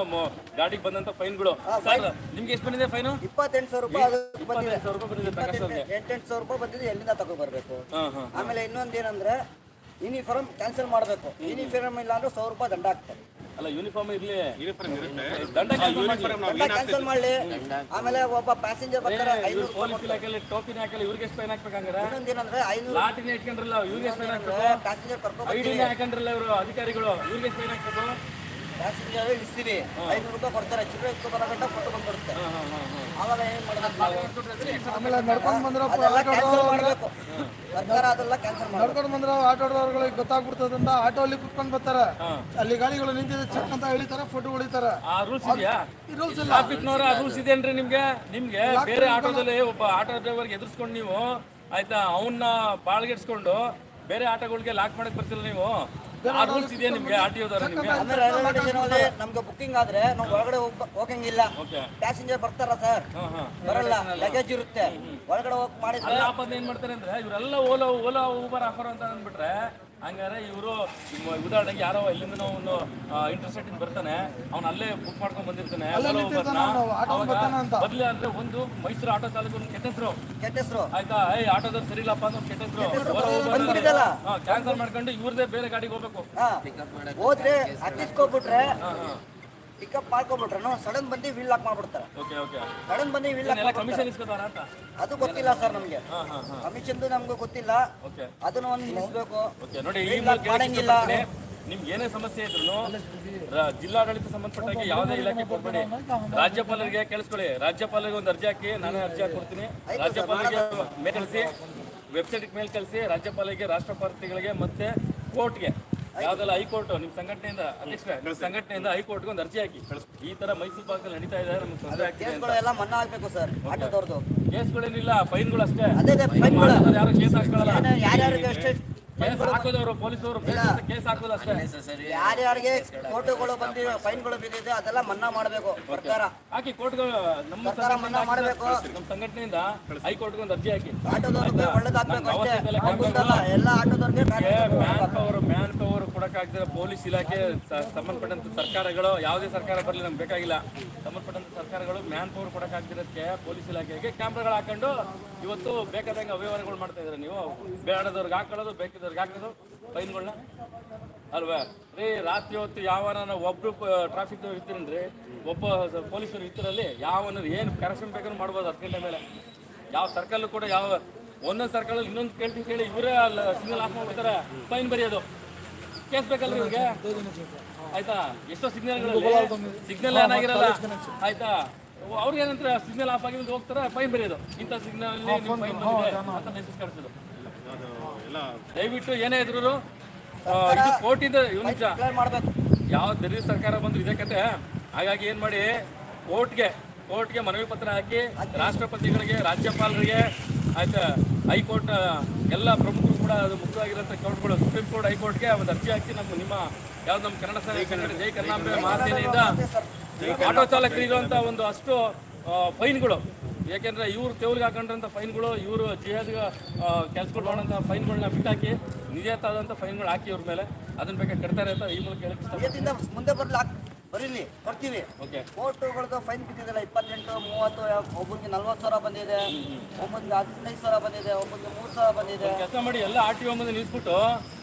ಗಾಡಿಗೆ ಬಂದಂತ ಫೈನ್ಗಳು ಸರ್ ನಿಮ್ಗೆ ಎಷ್ಟು ಬಂದಿದೆ ಫೈನು ಇಪ್ಪತ್ತೆಂಟು ಸಾವಿರ ರೂಪಾಯಿ ಅದು ಬಂದಿದೆ. ಸಾವಿರ ರೂಪಾಯಿ ಬಂದಿದೆ ಪ್ರಕಾಶ್ ಅವ್ರಿಗೆ ಎಂಟೆಂಟು ಸಾವಿರ ರೂಪಾಯಿ ಬಂದಿದೆ ಎಲ್ಲಿಂದ ತಗೋ ಬರ್ಬೇಕು? ಆಮೇಲೆ ಇನ್ನೊಂದು ಏನಂದ್ರೆ ಯೂನಿಫಾರ್ಮ್ ಕ್ಯಾನ್ಸಲ್ ಮಾಡಬೇಕು ಯೂನಿಫಾರ್ಮ್ ಇಲ್ಲ ಅಂದ್ರೆ ಸಾವಿರ ರೂಪಾಯಿ ದಂಡ ಆಗ್ತದೆ ಅಲ್ಲ ಯೂನಿಫಾರ್ಮ್ ಇರ್ಲಿ. ಯೂನಿಫಾರ್ಮ್ ಇರುತ್ತೆ. ದಂಡ ಯೂನಿಫಾರ್ಮ್ ನಾವು ಕ್ಯಾನ್ಸಲ್ ಮಾಡಲಿ. ಆಮೇಲೆ ಒಬ್ಬ ಪ್ಯಾಸೆಂಜರ್ ಬರ್ತಾರೆ ಐನೂರು ರೂಪಾಯಿ ಪೊಲೀಸ್ ಇಲಾಖೆಯಲ್ಲಿ ಟೋಪಿನ ಹಾಕಲ್ಲ ಇವ್ರಿಗೆ ಎಷ್ಟು ಫೈನ್ ಹಾಕ್ಬೇಕಂದ್ರೆ ಇನ್ನೊಂದು ಏನಂದ್ರೆ ಐನೂರು ಲಾಟಿನ ಇಟ್ಕೊಂಡ್ರಲ್ಲ ಇವ್ರಿಗೆ ಎಷ್ಟು ಫೈನ್ ಹಾಕ್ಬೇಕು? ಪ್ಯಾಸೆಂಜರ್ ಕರ್ಕೊಂಡು ಐಡಿನ ಹಾಕೊಂಡ್ರಲ್ಲ ಇವರು ಅಧಿಕಾರಿಗಳು ಇವ್ರಿಗೆ ಎಷ್ಟು ಫೈನ್ ಹಾಕ್ಬೇಕು? ಪ್ಯಾಸೆಂಜರ್ ಇಳಿಸ್ತೀವಿ ಐನೂರು ರೂಪಾಯಿ ಕೊಡ್ತಾರೆ. ಚಿಲ್ಲರೆ ಇಸ್ಕೊ ಬರೋ ಗಂಟ ಫೋಟೋ ಬಂದ್ಬಿಡುತ್ತೆ. ಆವಾಗ ಏನ್ ಮಾಡ್ಬೇಕು. ಸರ್ಕಾರ ಅದೆಲ್ಲ ಕ್ಯಾನ್ಸಲ್ ನಡ್ಕೊಂಡು ಬಂದ್ರೆ ಆಟೋದವ್ರಿಗೆ ಗೊತ್ತಾಗ್ಬಿಡ್ತದಂತ ಆಟೋ ಅಲ್ಲಿ ಕುತ್ಕೊಂಡು ಬರ್ತಾರೆ. ಅಲ್ಲಿ ಗಾಡಿಗಳು ನಿಂತಿದೆ ಚೆಕ್ ಅಂತ ಹೇಳಿತಾರೆ ಫೋಟೋ ಹೊಡಿತಾರೆ. ಆ ರೂಲ್ಸ್ ಇದೆಯಾ? ಈ ರೂಲ್ಸ್ ಇಲ್ಲ. ಟ್ರಾಫಿಕ್ನವರ ರೂಲ್ಸ್ ಇದೇನ್ರಿ ನಿಮ್ಗೆ? ನಿಮ್ಗೆ ಬೇರೆ ಆಟೋದಲ್ಲಿ ಒಬ್ಬ ಆಟೋ ಡ್ರೈವರ್ಗೆ ಎದುರಿಸ್ಕೊಂಡು ನೀವು ಆಯ್ತಾ ಅವನ್ನ ಬಾಳ್ಗೆಡ್ಸ್ಕೊಂಡು ಬೇರೆ ಆಟೋಗಳಿಗೆ ಲಾಕ್ ಮಾಡಕ್ ಬರ್ತಿಲ್ಲ ನೀವು? ರೂಲ್ಸ್ ಇದೆಯಾ ನಿಮ್ಗೆ? ಆರ್ ಟಿ ನಿಮ್ಗೆ? ಆಮೇಲೆ ರೈಲ್ವೆ ಸ್ಟೇಷನಲ್ಲಿ ನಮ್ಗೆ ಬುಕ್ಕಿಂಗ್ ಆದ್ರೆ ನಾವು ಒಳಗಡೆ ಹೋಗ್- ಹೋಗಂಗಿಲ್ಲ. ಓಕೆ. ಪ್ಯಾಸೆಂಜರ್ ಬರ್ತಾರ ಸರ್ ಹಾ ಹಾ. ಬರಲ್ಲ. ಲಗೇಜ್ ಇರುತ್ತೆ. ಒಳಗಡೆ ಹೋಗಿ ಮಾಡಿದ್ರೆ ಅಲ್ಲ ಆಪದ ಏನ್ ಮಾಡ್ತಾರೆ ಅಂದ್ರೆ ಇವರೆಲ್ಲ ಓಲಾ ಓಲಾ ಊಬರ್ ಆಫರ್ ಅಂತ ಅಂದ್ಬಿಟ್ರೆ ಹಂಗಾರೆ ಇವರು ಉದಾಹರಣೆಗೆ ಯಾರೋ ಇಲ್ಲಿಂದ ಒಂದು ಇಂಟರ್ಸೆಟ್ ಬರ್ತಾನೆ ಅವ್ನು ಅಲ್ಲೇ ಬುಕ್ ಮಾಡ್ಕೊಂಡ್ ಬಂದಿರ್ತಾನೆ ಬದ್ಲಿ ಅಂದ್ರೆ ಒಂದು ಮೈಸೂರು ಆಟೋ ಚಾಲಕ ಕೆಟ್ಟ ಹೆಸರು ಕೆಟ್ಟ ಹೆಸರು ಆಯ್ತಾ? ಏ ಆಟೋದವ್ರು ಸರಿ ಇಲ್ಲಪ್ಪ ಅಂತ ಕೆಟ್ಟ ಹೆಸರು ಕ್ಯಾನ್ಸಲ್ ಮಾಡ್ಕೊಂಡು ಇವ್ರದೇ ಬೇರೆ ಗಾಡಿಗೆ ಹೋಗ್ಬೇಕು. ಹಾ. ಹೋದ್ರೆ ಹತ್ತಿಸ್ಕೊಬಿಟ್ರೆ ಪಿಕಪ್ ಮಾಡ್ಕೊಂಡ್ಬಿಟ್ರು ಸಡನ್ ಬಂದು ವೀಲ್ ಲಾಕ್ ಮಾಡ್ಬಿಡ್ತಾರೆ. ಸಡನ್ ಬಂದು ವೀಲ್ ಲಾಕ್ ಅದು ಗೊತ್ತಿಲ್ಲ ಸರ್ ನಮ್ಗೆ. ಕಮಿಷನ್ದು ನಮ್ಗೆ ಗೊತ್ತಿಲ್ಲ. ಓಕೆ ಅದನ್ನ ಒಂದು ನಿಲ್ಲಿಸ್ಬೇಕು. ಮಾಡಂಗಿಲ್ಲ. ನಿಮ್ಗೆ ಏನೇ ಸಮಸ್ಯೆ ಇದ್ರು ಜಿಲ್ಲಾಡಳಿತ ಸಂಬಂಧಪಟ್ಟಾಗೆ ಯಾವುದೇ ಇಲಾಖೆ ಕೊಡ್ಬೇಡಿ. ರಾಜ್ಯಪಾಲರಿಗೆ ಕೇಳಿಸ್ಕೊಳ್ಳಿ. ರಾಜ್ಯಪಾಲರಿಗೆ ಒಂದು ಅರ್ಜಿ ಹಾಕಿ ನಾನೇ ಅರ್ಜಿ ಹಾಕೊಡ್ತೀನಿ. ಕೊಡ್ತೀನಿ ರಾಜ್ಯಪಾಲರಿಗೆ ಮೇಲ್ ಕಳಿಸಿ ವೆಬ್ಸೈಟ್ ಮೇಲೆ ಕಳಿಸಿ ರಾಜ್ಯಪಾಲರಿಗೆ ರಾಷ್ಟ್ರಪತಿಗಳಿಗೆ ಮತ್ತೆ ಕೋರ್ಟ್ಗೆ ಯಾವ್ದೆಲ್ಲ ಹೈಕೋರ್ಟ್ ನಿಮ್ಮ ಸಂಘಟನೆಯಿಂದ ಅಧ್ಯಕ್ಷ ಸಂಘಟನೆಯಿಂದ ಹೈಕೋರ್ಟ್ಗೆ ಒಂದು ಅರ್ಜಿ ಹಾಕಿ. ಈ ತರ ಮೈಸೂರು ಭಾಗದಲ್ಲಿ ನಡೀತಾ ಇದೆ ನಮ್ಗೆ ತೊಂದರೆ ಆಗ್ತಿದೆ ಎಲ್ಲ ಮನ್ನಾ ಆಗ್ಬೇಕು ಸರ್ ಆಟೋದವ್ರದ್ದು ಕೇಸ್ಗಳೇನಿಲ್ಲ ಫೈನ್ಗಳು. ಅಷ್ಟೇ ಯಾರು ಕೇಸ್ ಹಾಕೊಳ್ಳಲ್ಲ ಯಾರ್ಯಾರಿಗೆ ಎಷ್ಟು ಕೇಸ್ ಹಾಕೋದವರು ಪೊಲೀಸರು ಕೇಸ್ ಹಾಕೋದು ಅಷ್ಟೇ. ಯಾರ್ಯಾರಿಗೆ ಫೋಟೋಗಳು ಬಂದಿರೋ ಫೈನ್ಗಳು ಬಿದ್ದಿದೆ ಅದೆಲ್ಲ ಮನ್ನಾ ಮಾಡಬೇಕು ಸರ್ಕಾರ. ಹಾಕಿ ಕೋರ್ಟ್ಗಳು ನಮ್ಮ ಸರ್ಕಾರ ಮನ್ನಾ ಮಾಡಬೇಕು. ನಮ್ಮ ಸಂಘಟನೆಯಿಂದ ಹೈಕೋರ್ಟ್ಗೆ ಒಂದು ಅರ್ಜಿ ಹಾಕಿ. ಆಟೋದವ್ರಿಗೆ ಒಳ್ಳೇದಾಗ್ಬೇಕು ಅಷ್ಟೇ. ಎಲ್ಲ ಆಟೋದವ್ರಿಗೆ ಮ್ಯಾನ್ ಪವರ್ ಮ್ಯಾನ್ ಪವರ್ ಕೊಡಕ್ಕಾಗ್ದಿರೋ ಪೊಲೀಸ್ ಇಲಾಖೆ ಸಂಬಂಧಪಟ್ಟಂತ ಸರ್ಕಾರಗಳು ಯಾವುದೇ ಸರ್ಕಾರ ಬರಲಿ ನಮ್ಗೆ ಬೇಕಾಗಿಲ್ಲ. ಸಂಬಂಧಪಟ್ಟಂತ ಸರ್ಕಾರಗಳು ಮ್ಯಾನ್ ಪವರ್ ಕೊಡಕ್ಕಾಗ್ದಿರೋದಕ್ಕೆ ಪೊಲೀಸ್ ಇಲಾಖೆಗೆ ಕ್ಯಾಮ್ರಾಗಳು ಹಾಕೊಂಡು ಇವತ್ತು ಬೇಕಾದಂಗೆ ಅವ್ಯವಹಾರಗಳು ಮಾಡ್ತಾ ಇದ್ರೆ ನೀವು. ಬೇಡದವ್ರಿಗೆ ಹಾಕೊಳ್ಳೋದು, ಬೇಕಿದ್ದವ್ರಿಗೆ ಹಾಕೋದು ಫೈನ್ಗಳನ್ನ ಅಲ್ವಾ? ರೀ, ರಾತ್ರಿ ಹೊತ್ತು ಯಾವನ ಒಬ್ರು ಟ್ರಾಫಿಕ್ ಇರ್ತೀರನ್ರಿ? ಒಬ್ಬ ಪೊಲೀಸರು ಇರ್ತಿರಲ್ಲಿ ಯಾವನ ಏನು ಕರೆಕ್ಷನ್ ಬೇಕಾದ್ರೂ ಮಾಡ್ಬೋದು ಹತ್ತು ಗಂಟೆ ಮೇಲೆ. ಯಾವ ಸರ್ಕಲ್ ಕೂಡ ಯಾವ, ಒಂದೊಂದು ಸರ್ಕಲ್ ಇನ್ನೊಂದು ಕೇಳ್ತೀನಿ ಕೇಳಿ ಇವರೇ ಅಲ್ಲ ಸಿಗ್ನಲ್ ಆಫ್ ಮಾಡ್ಬಿಡ್ತಾರೆ. ಫೈನ್ ಬರೆಯೋದು. ಕೇಸ್ ಬೇಕಲ್ಲ ಇವ್ರಿಗೆ? ಆಯ್ತಾ? ಎಷ್ಟೋ ಸಿಗ್ನಲ್ ಸಿಗ್ನಲ್ ಏನಾಗಿರಲ್ಲ? ಆಯ್ತಾ? ಅವ್ರಿಗೆ ಏನಂದ್ರೆ ಸಿಗ್ನಲ್ ಆಫ್ ಆಗಿ ಹೋಗ್ತಾರೆ? ಫೈನ್ ಬರೆಯೋದು. ಇಂಥ ಸಿಗ್ನಲ್ ಅಂತ ಮೆಸೇಜ್ ಕಳಿಸೋದು. ಅದು ಎಲ್ಲ ದಯವಿಟ್ಟು ಏನೇ ಇದ್ರು ಇದು ಕೋರ್ಟಿಂದ ಒಂದು ನಿಮಿಷ ಯಾವ ದಲಿತ ಸರ್ಕಾರ ಬಂದ್ರು ಇದೇ ಕತೆ. ಹಾಗಾಗಿ ಏನ್ ಮಾಡಿ ಕೋರ್ಟ್ಗೆ ಕೋರ್ಟ್ಗೆ ಮನವಿ ಪತ್ರ ಹಾಕಿ ರಾಷ್ಟ್ರಪತಿಗಳಿಗೆ ರಾಜ್ಯಪಾಲರಿಗೆ ಆಯ್ತಾ ಹೈಕೋರ್ಟ್ ಎಲ್ಲ ಪ್ರಮುಖರು ಕೂಡ ಅದು ಮುಖ್ಯವಾಗಿರೋಂಥ ಕೋರ್ಟ್ಗಳು ಸುಪ್ರೀಂ ಕೋರ್ಟ್ ಹೈಕೋರ್ಟ್ಗೆ ಒಂದು ಅರ್ಜಿ ಹಾಕಿ ನಮ್ಮ ನಿಮ್ಮ ಯಾವ್ದು ನಮ್ಮ ಕನ್ನಡ ಸೇನೆ ಕನ್ನಡ ಜೈ ಕರ್ನಾಟಕ ಮಹಾಸೇನೆಯಿಂದ ಆಟೋ ಚಾಲಕರು ಇರುವಂಥ ಒಂದು ಅಷ್ಟು ಫೈನ್ಗಳು ಯಾಕೆಂದ್ರೆ ಇವ್ರು ತೆವಲಿಗೆ ಹಾಕೊಂಡ್ರಂಥ ಫೈನ್ಗಳು ಇವರು ಜಿಹಾದ್ ಕೆಲಸಗಳು ಮಾಡೋಂಥ ಫೈನ್ಗಳನ್ನ ಬಿಟ್ಟಾಕಿ ನಿಜತಾದಂಥ ಫೈನ್ಗಳು ಹಾಕಿ ಇವ್ರ ಮೇಲೆ. ಅದನ್ನ ಬಗ್ಗೆ ಕಟ್ತಾರೆ ಅಂತ ಈ ಮೂಲಕ ಹೇಳಕ್ಕೆ ಮುಂದೆ ಬರ್ಲಿ? ಬರೀಲಿ ಬರ್ತೀವಿ ಓಕೆ. ಫೋಟೋಗಳದ್ದು ಫೈನ್ ಬಿದ್ದಿದೆಲ್ಲ ಇಪ್ಪತ್ತೆಂಟು ಮೂವತ್ತು ಒಬ್ಬನಿಗೆ ನಲ್ವತ್ತು ಸಾವಿರ ಬಂದಿದೆ ಒಬ್ಬನಿಗೆ ಹದಿನೈದು ಸಾವಿರ ಬಂದಿದೆ ಒಬ್ಬನಿಗೆ ಮೂರು ಸಾವಿರ ಬಂದಿದೆ. ಕೆಲಸ ಮಾಡಿ ಎಲ್ಲ ಆರ್ ಟಿ ಒ ಮುಂದೆ ನಿಲ್ಸ್ಬಿಟ್ಟು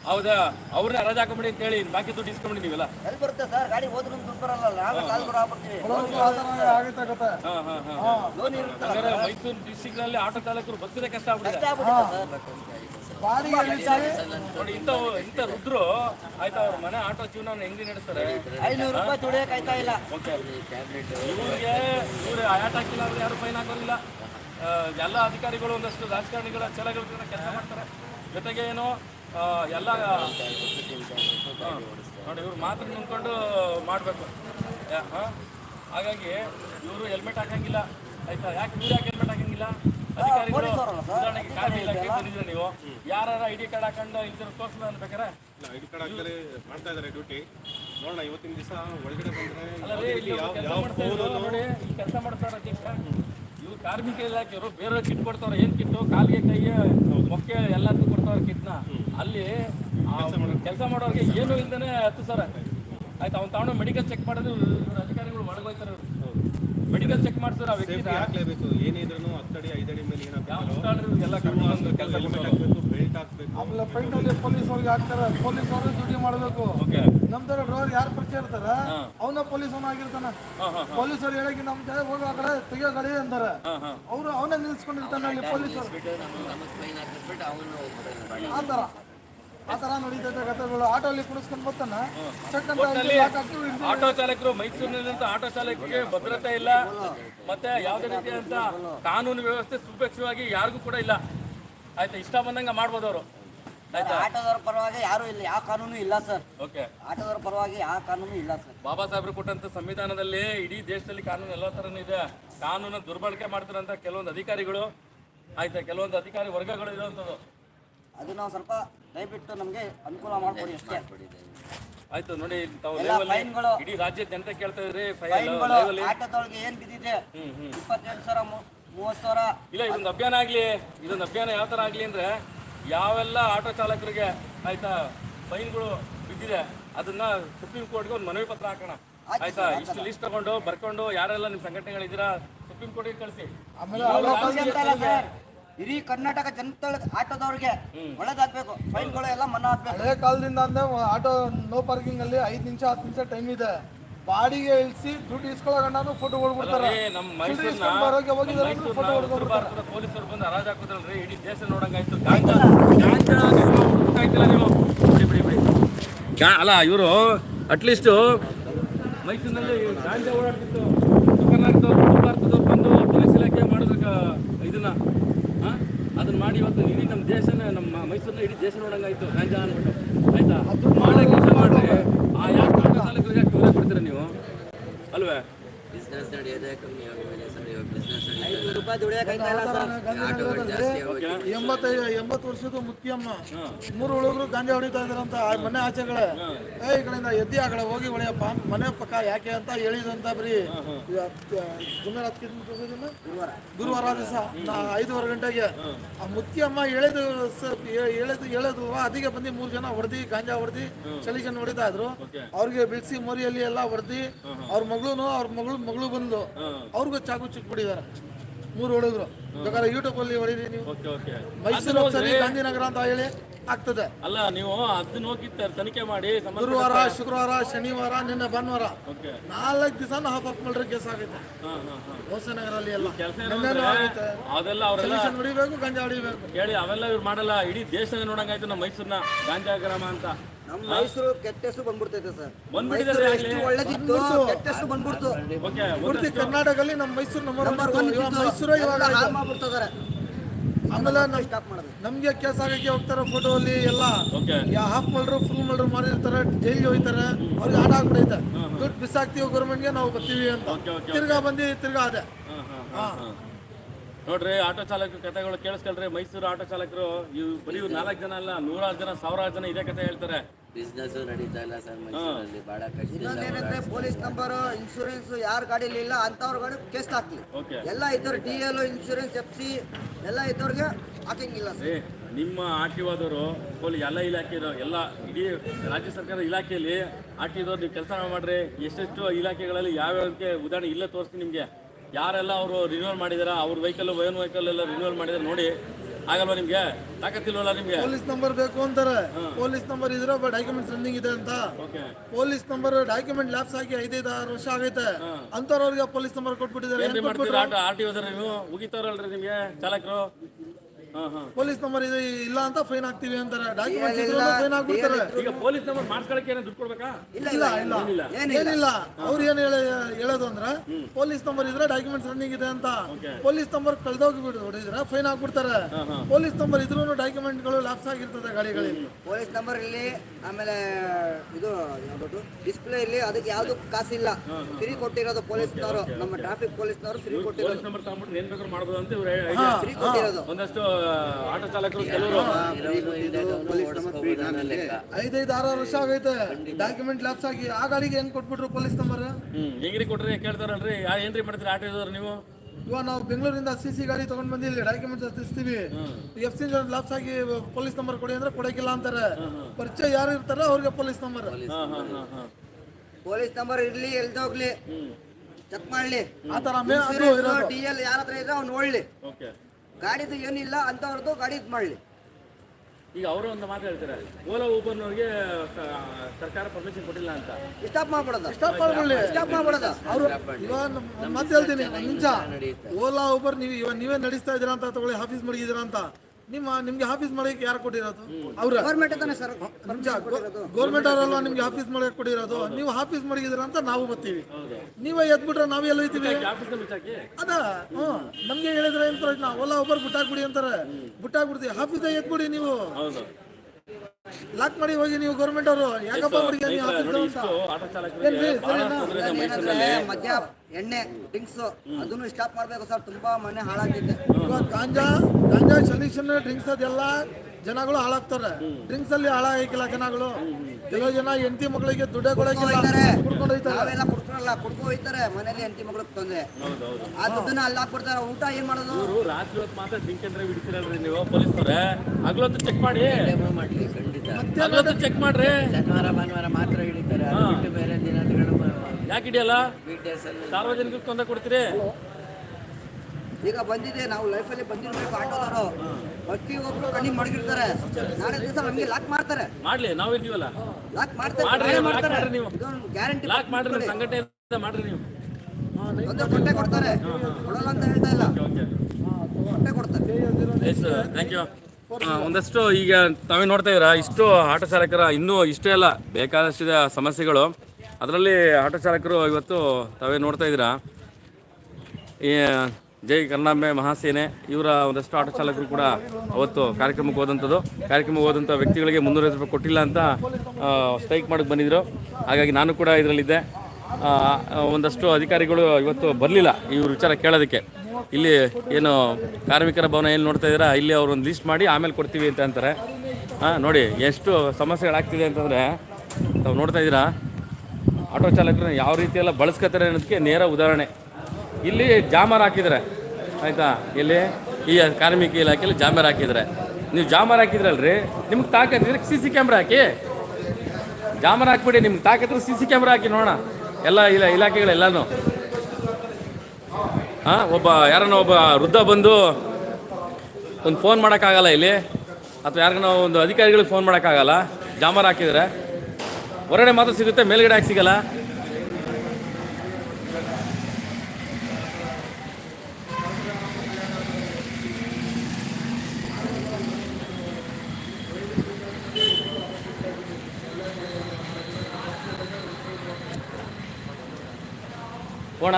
ಹೌದಾ? ಅವ್ರನ್ನ ರಜಾ ಹಾಕೊಂಬಿಡಿ ಅಂತ ಹೇಳಿ ಬಾಕಿ ದುಡ್ಡು ಇಸ್ಕೊಂಬಿಡಿ ನೀವೆಲ್ಲ. ಎಲ್ಲಿ ಬರುತ್ತೆ ಸರ್? ಗಾಡಿ ಹೋದ್ರೂ ದುಡ್ಡು ಬರಲ್ಲ. ನಾವೇ ಕಾಲ್ ಕೂಡ ಆಗ್ಬಿಡ್ತೀವಿ ಆಗೈತಾಗತ್ತೆ ಹಾ. ಹಾ ಹಾ ಲೋನ್ ಇರುತ್ತಲ್ಲ ಹಂಗಾರೆ ಮೈಸೂರು ಡಿಸ್ಟಿಕ್ನಲ್ಲಿ ಆಟೋ ಚಾಲಕರು ಬಸ್ಸಿದೆ ಕಷ್ಟ ಆಗ್ಬಿಟ್ಟಿದೆ ಕಷ್ಟ ಆಗ್ಬಿಡುತ್ತೆ ಸರ್. ಬಾಡಿಗೆ ಇಳಿಸಿ ನೋಡಿ ಇಂಥ ಇಂಥ ರುದ್ರು ಆಯ್ತಾ ಅವ್ರ ಮನೆ ಆಟೋ ಜೀವನ ಹೆಂಗೆ ನಡೆಸ್ತಾರೆ? ಐನೂರು ರೂಪಾಯಿ ದುಡಿಯಕ್ಕೆ ಆಯ್ತಾ ಇಲ್ಲ. ಓಕೆ. ಇವ್ರಿಗೆ ಇವ್ರು ಆಟ ಹಾಕಿಲ್ಲ ಅಂದ್ರೆ ಯಾರು ಫೈನ್ ಹಾಕೋದಿಲ್ಲ. ಆ, ಎಲ್ಲ ಅಧಿಕಾರಿಗಳು ಒಂದಷ್ಟು ರಾಜಕಾರಣಿಗಳ ಚಲಗಳ ಕೆಲಸ ಮಾಡ್ತಾರೆ. ಜೊತೆಗೆ ಏನು ಎಲ್ಲ. ನೋಡಿ ಇವ್ರು ಮಾತ್ರ ನಿಂತ್ಕೊಂಡು ಮಾಡಬೇಕು. ಹಾಗಾಗಿ ಇವರು ಹೆಲ್ಮೆಟ್ ಹಾಕಂಗಿಲ್ಲ. ಆಯ್ತಾ? ಯಾಕೆ ನೀವು ಯಾಕೆ ಹೆಲ್ಮೆಟ್ ಹಾಕಂಗಿಲ್ಲ? ಅಧಿಕಾರಿಗಳು? ಉದಾಹರಣೆಗೆ ಕಾರ್ಮಿಕ ಇಲಾಖೆಗೆ ಬಂದಿದ್ರೆ ನೀವು ಯಾರು ಐ ಡಿ ಕಾರ್ಡ್ ಹಾಕೊಂಡು ಇದ್ರ ತೋರಿಸಲ್ಲ ಅನ್ಬೇಕಾರೆ ಇಲ್ಲ ಡಿ ಕಾರ್ಡ್ ಹಾಕಿದ್ರೆ ಮಾಡ್ತಾ ಇದ್ದಾರೆ ಡ್ಯೂಟಿ ನೋಡೋಣ ಇವತ್ತಿನ ದಿವಸ ಒಳಗಡೆ ಬಂದ್ರೆ ಇಲ್ಲಿ ಕೆಲಸ ಮಾಡ್ತಾರೆ ನೋಡಿ ಕೆಲಸ ಮಾಡ್ತಾರ ಅಧ್ಯಕ್ಷ. ಕಾರ್ಮಿಕ ಇಲಾಖೆಯವರು ಬೇರೆ ಕಿಟ್ ಕೊಡ್ತಾವ್ರೆ. ಏನು ಕಿಟ್ಟು? ಕಾಲಿಗೆ ಕೈಗೆ ಮೊಕ್ಕೆ ಎಲ್ಲದಕ್ಕೂ ಕೊಡ್ತಾವ್ರೆ ಕಿಟ್ನ. ಅಲ್ಲಿ ಕೆಲಸ ಮಾಡೋರಿಗೆ ಏನು ಇಲ್ದೇನೆ ಹತ್ತು ಸರ್ ಆಯ್ತು ಅವ್ನು ತಗೊಂಡು ಮೆಡಿಕಲ್ ಚೆಕ್ ಮಾಡೋದು ಇವ್ರು ಅಧಿಕಾರಿಗಳು ಒಳಗೋಯ್ತಾರೆ ಮೆಡಿಕಲ್ ಚೆಕ್ ಮಾಡ್ತಾರೆ ಆ ವ್ಯಕ್ತಿ ಹಾಕ್ಲೇಬೇಕು ಏನಿದ್ರು ಹತ್ತಡಿ ಐದಡಿ ಮೇಲೆ ಏನಾಗ್ತಾರೆ ಎಲ್ಲ ಕರ್ಕೊಂಡು ಕೆಲಸ ಬೆಲ್ಟ್ ಹಾಕ್ಬೇಕು ಪೊಲೀಸ್ ಅವ್ರಿಗೆ ಹಾಕ್ತಾರೆ. ಪೊಲೀಸ್ ಅವರು ಡ್ಯೂಟಿ ಮಾಡಬೇಕು. ಓಕೆ ನಮ್ದರ ಡ್ರೈವರ್ ಯಾರು ಪರಿಚಯ ಇರ್ತಾರ ಅವನ ಪೊಲೀಸ್ ಅವನ ಆಗಿರ್ತಾನ ಪೊಲೀಸ್ ಅವ್ರು ಹೇಳಕ್ಕೆ ನಮ್ ಜಾಗ ಹೋಗೋ ಆ ಕಡೆ ತೆಗಿಯೋ ಗಾಡಿ ಅಂತಾರ ಅವ್ರು ಅವನೇ ನಿಲ್ಸ್ಕೊಂಡಿರ್ತಾನೆ ಅಲ್ಲಿ ಪೊಲೀಸರು ಆತರ ಆತರ ನಡೀತೈತೆ ಕಥೆಗಳು ಆಟೋಲ್ಲಿ ಕುಡಿಸ್ಕೊಂಡ್ ಬರ್ತಾನ ಚೆಕ್ ಅಂತ lock ಹಾಕ್ತೀವಿ, ಆಟೋ ಚಾಲಕರು ಮೈಸೂರಿನಲ್ಲಿರುವಂತ ಆಟೋ ಚಾಲಕರಿಗೆ ಭದ್ರತೆ ಇಲ್ಲ ಮತ್ತೆ ಯಾವುದೇ ರೀತಿಯಾದಂತ ಕಾನೂನು ವ್ಯವಸ್ಥೆ ಸುಭಿಕ್ಷವಾಗಿ ಯಾರಿಗೂ ಕೂಡ ಇಲ್ಲ ಆಯ್ತಾ ಇಷ್ಟ ಬಂದಂಗ ಮಾಡ್ಬೋದು ಅವರು ಆಟೋದವ್ರ ಪರವಾಗಿ ಯಾರು ಇಲ್ಲ ಯಾವ ಕಾನೂನು ಇಲ್ಲ ಸರ್. ಓಕೆ. ಆಟೋದವ್ರ ಪರವಾಗಿ ಯಾವ ಕಾನೂನು ಇಲ್ಲ ಸರ್. ಬಾಬಾ ಸಾಹೇಬ್ರು ಕೊಟ್ಟಂತ ಸಂವಿಧಾನದಲ್ಲಿ ಇಡೀ ದೇಶದಲ್ಲಿ ಕಾನೂನು ಎಲ್ಲ ತರನೂ ಇದೆ. ಕಾನೂನು ದುರ್ಬಳಕೆ ಮಾಡ್ತಾರಂತ ಕೆಲವೊಂದು ಅಧಿಕಾರಿಗಳು ಆಯ್ತಾ ಕೆಲವೊಂದು ಅಧಿಕಾರಿ ವರ್ಗಗಳು ಇರುವಂಥದ್ದು ಅದು ನಾವು ಸ್ವಲ್ಪ ದಯವಿಟ್ಟು ನಮಗೆ ಅನುಕೂಲ ಮಾಡ್ಕೊಡಿ ಅಷ್ಟೇ. ಆಯ್ತು ನೋಡಿ ತಾವು ಫೈನ್ಗಳು ಇಡೀ ರಾಜ್ಯದ ಜನತೆ ಕೇಳ್ತಾ ಇದ್ರಿ ಫೈನ್ಗಳು ಲೈವ್ ಆಟೋದವ್ರಿಗೆ ಏನ್ ಬಿದ್ದಿದೆ ಇಪ್ಪತ್ತೆಂಟು ಸಾವಿರ ಮೂವತ್ತು ಸಾವಿರ ಇಲ್ಲ ಇದೊಂದು ಅಭಿಯಾನ ಆಗ್ಲಿ ಇದೊಂದು ಅಭಿಯಾನ ಯಾವ ತರ ಆಗ್ಲಿ ಅಂದ್ರೆ ಯಾವೆಲ್ಲ ಆಟೋ ಚಾಲಕರಿಗೆ ಆಯ್ತಾ ಫೈನ್ಗಳು ಬಿದ್ದಿದೆ ಅದನ್ನ ಸುಪ್ರೀಂ ಕೋರ್ಟ್ಗೆ ಒಂದು ಮನವಿ ಪತ್ರ ಹಾಕೋಣ. ಆಯ್ತಾ ಇಷ್ಟು ಲಿಸ್ಟ್ ತಗೊಂಡು ಬರ್ಕೊಂಡು ಯಾರೆಲ್ಲ ನಿಮ್ಮ ಸಂಘಟನೆಗಳಿದ್ದೀರಾ ಸುಪ್ರೀಂ ಕೋರ್ಟ್ಗೆ ಕಳಿಸಿ. ಇಡೀ ಕರ್ನಾಟಕ ಜನತಳ ಆಟೋದವ್ರಿಗೆ ಒಳ್ಳೇದಾಗ್ಬೇಕು. ಫೈನ್ಗಳು ಎಲ್ಲ ಮನ್ನಾ ಆಗ್ಬೇಕು. ಹಳೆ ಕಾಲದಿಂದ ಅಂದ್ರೆ ಆಟೋ ನೋ ಪಾರ್ಕಿಂಗ್ ಅಲ್ಲಿ ಐದು ನಿಮಿಷ ಹತ್ತು ನಿಮಿಷ ಟೈಮ್ ಇದೆ. ಬಾಡಿಗೆ ಇಳಿಸಿ ದುಡ್ಡು ಇಸ್ಕೊಳ್ಳೋಣ ಫೋಟೋ ಹೊಡ್ಬಿಡ್ತಾರೆ. ನಮ್ಮ ಮೈಸೂರಿನ ಬರೋಕೆ ಹೋಗಿದ್ದಾರೆ ಫೋಟೋ ಉತ್ತರ ಹೊಡ್ಕೊಂಡು ಭಾರತದ ಪೊಲೀಸರು ಬಂದು ಹರಾಜ್ ಹಾಕೋದ್ರಲ್ರಿ? ಇಡೀ ದೇಶ ನೋಡಂಗಾಯ್ತು. ಗಾಂಜಾ ನೀವು ಬಿಡಿ ಬಿಡಿ ಬಿಡಿ. ಗಾ ಅಲ್ಲ ಇವರು ಅಟ್ಲೀಸ್ಟು ಮೈಸೂರಿನಲ್ಲಿ ಗಾಂಜಾ ಓಡಾಡ್ತಿತ್ತು. ಕರ್ನಾಟಕದವ್ರು ಭಾರತದವ್ರು ಬಂದು ಪೊಲೀಸ್ ಇಲಾಖೆ ಮಾಡೋದಕ್ಕೆ ಇದನ್ನ. ಅದನ್ನ ಮಾಡಿ ಇವತ್ತು ಇಡೀ ನಮ್ಮ ದೇಶನೇ ನಮ್ಮ ಮೈಸೂರಿನ ಇಡೀ ದೇಶ ನೋಡಂಗಾಯ್ತು. ಗಾಂಜಾ ಅಂದ್ಬಿಟ್ಟು. ಆಯ್ತಾ? ಮಾಡೋ ಕೆಲಸ ಮಾಡ್ರಿ. ಆ ಯಾಕೆ ಆಟೋ ಚಾಲಕರಿಗೆ ಯಾಕೆ ಟೂರೇ ಕೊಡ್ತೀರಾ ನೀವು ಅಲ್ವೇ ಬಿಸ್ನೆಸ್ ನಡೆಯೋದೇ ಕಮ್ಮಿ ಆಗೋಗಿದೆ ಸರ್ ಇವಾಗ ಬಿಸ್ನೆಸ್ ರೂಪಾಯಿ ಎಂಬತ್ತೈದು ಎಂಬತ್ತು ವರ್ಷದ ಮುಖ್ಯಮ್ಮ ಮೂರು ಹುಡುಗರು ಗಾಂಜಾ ಹೊಡಿತಾ ಇದ್ರಂತ ಆ ಮನೆ ಆಚೆಗಳ ಏ ಈ ಕಡೆಯಿಂದ ಎದ್ದಿ ಆಗಳ ಕಡೆ ಹೋಗಿ ಹೊಳೆಯಪ್ಪ ಮನೆ ಪಕ್ಕ ಯಾಕೆ ಅಂತ ಹೇಳಿದಂತ ಬರೀ ಜುಮ್ಮೆರ್ ಗುರುವಾರ. ಗುರುವಾರ ದಿವಸ ಐದುವರೆ ಗಂಟೆಗೆ. ಆ ಮುತ್ತಿಯಮ್ಮ ಹೇಳಿದ ಹೇಳಿದ ಹೇಳದು ಅದಕ್ಕೆ ಬಂದು ಮೂರು ಜನ ಹೊಡೆದಿ ಗಾಂಜಾ ಹೊಡೆದಿ ಚಳಿಗನ್ ಹೊಡಿತಾ ಇದ್ರು. ಅವ್ರಿಗೆ ಬಿಡಿಸಿ ಮೋರಿಯಲ್ಲಿ ಎಲ್ಲ ಹೊಡೆದಿ ಅವ್ರ ಮಗಳು ಅವ್ರ ಮಗಳು ಮಗಳು ಬಂದು ಅವ್ರಿಗೂ ಚಾಕು ಚಿಕ್ಬಿಟ್ಟಿದ್ದಾರೆ. ಮೂರು ಹುಡುಗರು ಬೇಕಾದ್ರೆ ಯೂಟ್ಯೂಬ್ ಅಲ್ಲಿ ಹೊಡೀರಿ ನೀವು. ಮೈಸೂರು ಸರಿ ಗಾಂಧಿನಗರ ಅಂತ ಹೇಳಿ ಆಗ್ತದೆ. ಅಲ್ಲ ನೀವು ಅದನ್ನ ಹೋಗಿ ತನಿಖೆ ಮಾಡಿ ಗುರುವಾರ ಶುಕ್ರವಾರ ಶನಿವಾರ ನಿನ್ನೆ ಭಾನುವಾರ ಓಕೆ. ನಾಲ್ಕು ದಿವಸ ಹಾಫ್ ಮಾಡ್ರೆ ಕೇಸ್ ಆಗೈತೆ ಹಾ ಹಾ ಹಾ. ಹೊಸನಗರಲ್ಲಿ ಎಲ್ಲ. ಅದೆಲ್ಲ ಅವರೆಲ್ಲ ಹೊಡಿಬೇಕು ಗಂಜಾ ಹೊಡಿಬೇಕು. ಹೇಳಿ ಅವೆಲ್ಲ ಇವ್ರು ಮಾಡಲ್ಲ. ಇಡೀ ದೇಶದ ನೋಡಂಗಾಯ್ತು ನಮ್ಮ ಮೈಸೂರಿನ ಗಾಂಜಾ ಗ್ರಾಮ ಅಂತ. ನಮ್ಮ ಮೈಸೂರು ಕೆಟ್ಟ ಹೆಸರು ಬಂದ್ಬಿಡ್ತೈತೆ ಸರ್. ಮೈಸೂರು ಆಗ್ಲೇ. ಎಷ್ಟು ಒಳ್ಳೇದಿತ್ತು ಕೆಟ್ಟ ಹೆಸರು ಬಂದ್ಬಿಡ್ತು. ಪೂರ್ತಿ ಕರ್ನಾಟಕದಲ್ಲಿ ನಮ್ಮ ಮೈಸೂರು ನಂಬರ್ ಒನ್ ಮೈಸೂರೇ ಇವಾಗ ಹಾಳು. ಮಾಡ್ಬಿಡ್ತಿದ್ದಾರೆ ಆಮೇಲೆ ನಮ್- ಸ್ಟಾಪ್ ಮಾಡೋದು. ನಮ್ಗೆ ಕೇಸ್ ಆಗಕ್ಕೆ ಹೋಗ್ತಾರೆ ಫೋಟೋ ಅಲ್ಲಿ ಎಲ್ಲ ಓಕೆ. ಯಾ ಹಾಫ್ ಮಾಡ್ರು ಫುಲ್ ಮಾಡ್ರು ಮಾಡಿರ್ತಾರೆ ಜೈಲಿಗೆ ಹೋಗ್ತಾರೆ ಅವ್ರಿಗೆ ಆಟ ಆಗ್ಬಿಡೈತೆ ದುಡ್ಡು ಬಿಸಾಕ್ತೀವಿ ಗೌರ್ಮೆಂಟ್ಗೆ ನಾವು ಬರ್ತೀವಿ ಅಂತ. ತಿರ್ಗಾ ಬಂದು ತಿರ್ಗಾ ಅದೇ. ನೋಡ್ರಿ ಆಟೋ ಚಾಲಕ ಕಥೆಗಳು ಕೇಳಿಸ್ಕೊಳ್ರಿ. ಮೈಸೂರು ಆಟೋ ಚಾಲಕರು ಇವು ಬರೀ ನಾಲ್ಕು ಜನ ಅಲ್ಲ ನೂರಾರು ಜನ ಸಾವಿರಾರು ಜನ ಇದೇ ಕಥೆ ಹೇಳ್ತಾರೆ. ಬಿಸ್ನೆಸ್ ನಡೀತಾ ಇಲ್ಲ ಸರ್ ಮೈಸೂರಲ್ಲಿ. ಬಹಳ ಕಷ್ಟ ಇನ್ನೊಂದೇನಂದ್ರೆ ಪೊಲೀಸ್ ನಂಬರ್ ಇನ್ಶೂರೆನ್ಸ್ ಯಾರ ಗಾಡಿಲಿ ಇಲ್ಲ ಅಂತವ್ರ ಗಾಡಿ ಕೇಸ್ ಹಾಕ್ಲಿ. ಓಕೆ ಎಲ್ಲ ಇದ್ದವ್ರು D L insurance F C ಎಲ್ಲ ಇದ್ದವ್ರಿಗೆ ಹಾಕಂಗಿಲ್ಲ ಸರ್. ಏ ನಿಮ್ಮ ಆರ್ ಟಿ ಓದವರು ಪೊಲೀಸ್ ಎಲ್ಲ ಇಲಾಖೆ ಎಲ್ಲ ಇಡೀ ರಾಜ್ಯ ಸರ್ಕಾರದ ಇಲಾಖೆಯಲ್ಲಿ ಆರ್ ಟಿ ನೀವು ಕೆಲಸ ಮಾಡ್ರಿ ಎಷ್ಟೆಷ್ಟು ಇಲಾಖೆಗಳಲ್ಲಿ ಯಾವ್ಯಾವಕ್ಕೆ ಉದಾಹರಣೆ ಇಲ್ಲೇ ತೋರಿಸ್ತೀನಿ ನಿಮಗೆ. ಯಾರೆಲ್ಲ ಅವರು ರಿನ್ಯೂವಲ್ ಮಾಡಿದಾರ ಅವ್ರ ವೆಹಿಕಲ್ ವಯನ್ ವೆಹಿಕಲ್ ಎಲ್ಲ ರಿನ್ಯೂವಲ್ ಮಾಡಿದಾರೆ ನೋಡಿ ಆಗಲ್ವಾ ನಿಮ್ಗೆ? ತಾಕತ್ತಿಲ್ವಲ್ಲ ನಿಮ್ಗೆ? ಪೊಲೀಸ್ ನಂಬರ್ ಬೇಕು ಅಂತಾರೆ. ಪೊಲೀಸ್ ನಂಬರ್ ಇದ್ರೆ ಡಾಕ್ಯುಮೆಂಟ್ ರನ್ನಿಂಗ್ ಇದೆ ಅಂತ. ಪೊಲೀಸ್ ನಂಬರ್ ಡಾಕ್ಯುಮೆಂಟ್ ಲ್ಯಾಪ್ಸ್ ಆಗಿ ಐದೈದು ಆರು ವರ್ಷ ಆಗೈತೆ. ಅಂತವ್ರವ್ರಿಗೆ ಪೊಲೀಸ್ ನಂಬರ್ ಕೊಟ್ಬಿಟ್ಟಿದ್ದಾರೆ. ಆರ್ ಟಿ ನೀವು? ಮುಗಿತಾರಲ್ರಿ ನಿಮ್ಗೆ? ಚಾಲಕರು? ಪೊಲೀಸ್ ನಂಬರ್ ಇದೆ ಇಲ್ಲ ಅಂತ ಫೈನ್ ಹಾಕ್ತಿವಿ ಅಂತಾರೆ. ಡಾಕ್ಯುಮೆಂಟ್ಸ್ ಇದ್ರೆ ಫೈನ್ ಹಾಕ್ಬಿಡ್ತಾರೆ ಈಗ ಪೊಲೀಸ್ ನಂಬರ್ ಮಾಡಿಸ್ಕೊಳಕ್ಕೆ ಏನೋ ದುಡ್ಡು ಕೊಡ್ಬೇಕಾ? ಇಲ್ಲ ಇಲ್ಲ ಏನಿಲ್ಲ. ಅವ್ರು ಏನ್ ಹೇಳ ಹೇಳೋದು ಅಂದ್ರೆ ಪೊಲೀಸ್ ನಂಬರ್ ಇದ್ರೆ ಡಾಕ್ಯುಮೆಂಟ್ಸ್ ರನ್ನಿಂಗ್ ಇದೆ ಅಂತ. ಪೊಲೀಸ್ ನಂಬರ್ ಕಳ್ದೋಗಿ ಬಿಡು ಹೊಡಿದ್ರೆ ಫೈನ್ ಹಾಕ್ಬಿಡ್ತಾರೆ ಪೊಲೀಸ್ ನಂಬರ್ ಇದ್ರೂ ಡಾಕ್ಯುಮೆಂಟ್ಗಳು ಲ್ಯಾಪ್ಸ್ ಆಗಿರ್ತದೆ ಗಾಡಿಗಳಲ್ಲಿ ಪೊಲೀಸ್ ನಂಬರ್ ಇಲ್ಲಿ ಆಮೇಲೆ ಇದು ಯಾವ್ದು ಡಿಸ್ಪ್ಲೇ ಇಲ್ಲಿ ಅದಕ್ಕೆ ಯಾವ್ದು ಕಾಸಿಲ್ಲ. ಫ್ರೀ ಕೊಟ್ಟಿರೋದು ಪೊಲೀಸ್ನವರು ನಮ್ಮ ಟ್ರಾಫಿಕ್ ಪೊಲೀಸ್ನವರು ಫ್ರೀ ಕೊಟ್ಟಿರೋದು. ಪೊಲೀಸ್ ನಂಬರ್ ತಗೊಂಡ್ಬಿಟ್ಟು ಏನ್ ಬೇಕಾದ್ರೂ ಮಾಡ್ಬೋದು ಅಂತ ಫ್ರೀ ಕೊಟ್ಟಿರೋದು. ಒಂದಷ್ಟು ಆಟೋ ಚಾಲಕರು ಕೆಲವರು. ಲೆಕ್ಕ ಐದೈದು ಆರು ವರ್ಷ ಆಗೈತೆ. ಡಾಕ್ಯುಮೆಂಟ್ ಲ್ಯಾಪ್ಸ್ ಆಗಿ. ಆ ಗಾಡಿಗೆ ಹೆಂಗ್ ಕೊಟ್ಬಿಟ್ರು ಪೊಲೀಸ್ ನಂಬರ್? ಹೆಂಗ್ರಿ ಕೊಟ್ರಿ ಕೇಳ್ತಾರಲ್ರಿ. ಯಾ ಏನ್ರಿ ಮಾಡ್ತೀರಿ? ಆಟೋ ಇದ್ದವ್ರು ನೀವು? ಇವಾಗ ನಾವು ಬೆಂಗಳೂರಿಂದ ಸಿ ಸಿ ಗಾಡಿ ತಗೊಂಡ್ ಬಂದು ಇಲ್ಲಿ ಡಾಕ್ಯುಮೆಂಟ್ಸ್ ಹತ್ತಿಸ್ತೀವಿ ಎಫ್ ಸಿ ಲಾಪ್ಸ್ ಆಗಿ ಪೊಲೀಸ್ ನಂಬರ್ ಕೊಡಿ ಅಂದ್ರೆ ಕೊಡಕ್ಕಿಲ್ಲ ಅಂತಾರೆ. ಪರಿಚಯ ಯಾರು ಇರ್ತಾರ ಅವ್ರಿಗೆ ಪೊಲೀಸ್ ನಂಬರ್. Police number. ಇರ್ಲಿ ಎಲ್ದೋಗ್ಲಿ ಚೆಕ್ ಮಾಡ್ಲಿ. ಆತರ ತರ ಡಿ ಎಲ್ ಯಾರ ಹತ್ರ ಇದ್ರೆ ಅವ್ನು ನೋಡ್ಲಿ. ಓಕೆ. ಗಾಡಿದು ಏನಿಲ್ಲ ಅಂತವ್ರದ್ದು ಗಾಡಿ ಮಾಡಲಿ ಮಾಡ್ಲಿ. ಈಗ ಅವರು ಒಂದು ಮಾತು ಹೇಳ್ತಾರೆ ಓಲಾ ಊಬರ್ನವ್ರಿಗೆ ಸರ್ಕಾರ ಪರ್ಮಿಷನ್ ಕೊಟ್ಟಿಲ್ಲ ಅಂತ. ಸ್ಟಾಪ್ ಮಾಡ್ಬಿಡೋದು. ಸ್ಟಾಪ್ ಮಾಡ್ಕೊಳ್ಳಿ ಸ್ಟಾಪ್ ಮಾಡ್ಬಿಡೋದು. ಅವರು ಇವಾಗ ಮತ್ತೆ ಹೇಳ್ತೀನಿ ನಿಮಿಷ. ಓಲಾ ಊಬರ್ ನೀವು ಇವಾಗ ನೀವೇ ನಡೆಸ್ತಾ ಇದ್ದೀರಾ ಅಂತ ತಗೊಳ್ಳಿ ಆಫೀಸ್ ಮಾಡಿದ್ದೀರಾ ಅಂತ. ನಿಮ್ಮ ನಿಮ್ಗೆ ಆಫೀಸ್ ಮಾಡಕ್ಕೆ ಯಾರು ಕೊಟ್ಟಿರೋದು? ಅವ್ರ? ಗೌರ್ಮೆಂಟ್ ಅವರಲ್ಲ ನಿಮ್ಗೆ ಆಫೀಸ್ ಮಾಡಕ್ಕೆ ಕೊಟ್ಟಿರೋದು. ನೀವು ಆಫೀಸ್ ಮಾಡಿದ್ದೀರಾ ಅಂತ ನಾವು ಬರ್ತೀವಿ. ನೀವೇ ಎದ್ಬಿಟ್ರೆ ನಾವು ಎಲ್ಲ ಇದ್ದೀವಿ ಅದ ಹ್ಮ್ ನಮ್ಗೆ ಹೇಳಿದ್ರೆ ಏನ್ ಒಲ್ಲ ಒಬ್ಬರು ಬಿಟ್ಟಾಕ್ಬಿಡಿ ಅಂತಾರೆ. ಬಿಟ್ಟಾಕ್ಬಿಡ್ತೀವಿ. ಆಫೀಸ್ ಎದ್ಬಿಡಿ ನೀವು. ಹೌದು. ಲಾಕ್ ಮಾಡಿ ಹೋಗಿ ನೀವು ಗೌರ್ಮೆಂಟ್ ಅವರು. ಯಾಕಪ್ಪ ಹುಡುಗಿ ನೀವು ಆಫೀಸ್ ಎಣ್ಣೆ ಡ್ರಿಂಕ್ಸ್ ಅದನ್ನು ಸ್ಟಾಪ್ ಮಾಡ್ಬೇಕು ಸರ್. ತುಂಬಾ ಮನೆ ಹಾಳಾಗಿದೆ. ಇವಾಗ ಗಾಂಜಾ ಗಾಂಜಾ ಸೊಲ್ಯೂಷನ್ ಡ್ರಿಂಕ್ಸ್ ಅದೆಲ್ಲ ಜನಗಳು ಹಾಳಾಗ್ತಾರೆ. ಡ್ರಿಂಕ್ಸ್ ಅಲ್ಲಿ ಹಾಳಾಗಿಲ್ಲ ಜನಗಳು. ಕೆಲವು ಜನ ಹೆಂಡತಿ ಮಕ್ಕಳಿಗೆ ದುಡ್ಡೇ ಕೊಡಕ್ಕಿಲ್ಲ ಹೋಯ್ತಾರೆ ಕುಡ್ಕೊಂಡು ಹೋಯ್ತಾರೆ ಕುಡ್ಕೊಳಲ್ಲ ಕುಡ್ಕೊ ಹೋಯ್ತಾರೆ ಮನೇಲಿ ಹೆಂಡತಿ ಮಗಳಿಗೆ ತೊಂದ್ರೆ. ಆ ದುಡ್ಡನ್ನ ಅಲ್ಲಿ ಹಾಕ್ಬಿಡ್ತಾರೆ. ಊಟ ಏನ್ ಮಾಡೋದು? ರಾತ್ರಿ ಹೊತ್ತು ಮಾತ್ರ ಡ್ರಿಂಕ್ ಅಂಡ್ ಡ್ರೈವ್ ಹಿಡಿತೀರಲ್ರಿ ನೀವು ಹಗಲೊತ್ತು ಚೆಕ್ ಮಾಡಿ. ಮಾಡ್ಲಿ ಖಂಡಿತ. ಹಗಲೊತ್ತು ಚೆಕ್ ಮಾಡ್ರಿ. ಶನಿವಾರ ಭಾನುವಾರ ಮಾತ್ರ ಹಿಡಿತಾರೆ ಅದು ಬಿಟ್ಟು ಬೇರೆ ದಿನಗಳು ಯಾಕೆ ಹಿಡಿಯಲ್ಲ? ಅಲ್ಲಿ ಸಾರ್ವಜನಿಕರಿಗೆ ತೊಂದರೆ ಕೊಡ್ತೀರಿ? ಈಗ ಬಂದಿದೆ ನಾವು ಲೈಫಲ್ಲಿ ಬಂದಿರ್ಬೇಕು ಆಟೋದವರು ಪ್ರತಿಯೊಬ್ರು ಕಣ್ಣಿ ಮಡಗಿರ್ತಾರೆ ನಾಳೆ ದಿವಸ ನಮಗೆ ಲಾಕ್ ಮಾಡ್ತಾರೆ. ಮಾಡ್ಲಿ ನಾವು ಇದ್ದೀವಲ್ಲ ಲಾಕ್ ಮಾಡ್ತಾರೆ ಮಾಡ್ರಿ, ನೀವು. ಗ್ಯಾರಂಟಿ ಲಾಕ್ ಮಾಡ್ರಿ ಸಂಘಟನೆ ಮಾಡ್ರಿ ನೀವು. ಒಂದು ಕೊಟ್ಟೆ ಕೊಡ್ತಾರೆ. ಕೊಡಲ್ಲ ಅಂತ ಹೇಳ್ತಾ ಇಲ್ಲ. ಓಕೆ ಕೊಟ್ಟೆ ಕೊಡ್ತಾರೆ. ಎಸ್ ಥ್ಯಾಂಕ್ ಯು ಒಂದಷ್ಟು ಈಗ ತಾವೇ ನೋಡ್ತಾ ಇದ್ದೀರಾ ಇಷ್ಟು ಆಟೋ ಚಾಲಕರ ಇನ್ನೂ ಇಷ್ಟೇ ಅಲ್ಲ ಬೇಕಾದಷ್ಟಿದೆ ಸಮಸ್ಯೆಗಳು. ಅದರಲ್ಲಿ ಆಟೋ ಚಾಲಕರು ಇವತ್ತು ತಾವೇ ನೋಡ್ತಾ ಇದ್ದೀರಾ. ಈ, ಜೈ ಕರ್ನಾಂಬೆ ಮಹಾಸೇನೆ, ಇವರ ಒಂದಷ್ಟು ಆಟೋ ಚಾಲಕರು ಕೂಡ ಅವತ್ತು ಕಾರ್ಯಕ್ರಮಕ್ಕೆ ಹೋದಂಥದ್ದು. ಕಾರ್ಯಕ್ರಮಕ್ಕೆ ಹೋದಂಥ ವ್ಯಕ್ತಿಗಳಿಗೆ ಮುನ್ನೂರೈವತ್ತು ರೂಪಾಯಿ ಕೊಟ್ಟಿಲ್ಲ ಅಂತ ಸ್ಟ್ರೈಕ್ ಮಾಡೋಕ್ಕೆ ಬಂದಿದ್ದರು ಹಾಗಾಗಿ ನಾನು ಕೂಡ ಇದರಲ್ಲಿದ್ದೆ. ಒಂದಷ್ಟು ಅಧಿಕಾರಿಗಳು ಇವತ್ತು ಬರಲಿಲ್ಲ ಇವ್ರ ವಿಚಾರ ಕೇಳೋದಕ್ಕೆ. ಇಲ್ಲಿ ಏನು ಕಾರ್ಮಿಕರ ಭವನ ಏನು ನೋಡ್ತಾ ಇದ್ದೀರಾ? ಇಲ್ಲಿ ಅವರು ಒಂದು ಲಿಸ್ಟ್ ಮಾಡಿ ಆಮೇಲೆ ಕೊಡ್ತೀವಿ ಅಂತ ಅಂತಾರೆ. ಹಾಂ ನೋಡಿ, ಎಷ್ಟು ಸಮಸ್ಯೆಗಳಾಗ್ತಿದೆ ಅಂತಂದರೆ, ತಾವು ನೋಡ್ತಾ ಇದ್ದೀರಾ? ಆಟೋ ಚಾಲಕರನ್ನ ಯಾವ ರೀತಿ ಎಲ್ಲ ಬಳಸ್ಕೊತಾರೆ ಅನ್ನೋದಕ್ಕೆ ನೇರ ಉದಾಹರಣೆ. ಇಲ್ಲಿ ಜಾಮರ್ ಹಾಕಿದರೆ ಆಯಿತಾ? ಇಲ್ಲಿ ಈ ಕಾರ್ಮಿಕ ಇಲಾಖೆಯಲ್ಲಿ ಜಾಮರ್ ಹಾಕಿದರೆ ನೀವು ಜಾಮರ್ ಹಾಕಿದ್ರಲ್ರಿ, ನಿಮ್ಗೆ ತಾಕತ್ತಿದ್ರೆ ಸಿ ಸಿ ಕ್ಯಾಮ್ರಾ ಹಾಕಿ. ಜಾಮರ್ ಹಾಕ್ಬಿಡಿ, ನಿಮ್ಗೆ ತಾಕತ್ತಿದ್ರೆ ಸಿ ಸಿ ಕ್ಯಾಮ್ರಾ ಹಾಕಿ ನೋಡೋಣ. ಎಲ್ಲ ಇಲ್ಲ ಇಲಾಖೆಗಳೆಲ್ಲನೂ. ಹಾಂ, ಒಬ್ಬ, ಯಾರನ್ನ ಒಬ್ಬ ವೃದ್ಧ ಬಂದು ಒಂದು ಫೋನ್ ಮಾಡೋಕ್ಕಾಗಲ್ಲ ಇಲ್ಲಿ, ಅಥವಾ ಯಾರಿಗಾನ ಒಂದು ಅಧಿಕಾರಿಗಳಿಗೆ ಫೋನ್ ಮಾಡೋಕ್ಕಾಗಲ್ಲ, ಜಾಮರ್ ಹಾಕಿದರೆ ಹೊರಗಡೆ ಮಾತ್ರ ಸಿಗುತ್ತೆ ಮೇಲ್ಗಡೆ ಯಾಕೆ ಸಿಗಲ್ಲ. ಹೋಣ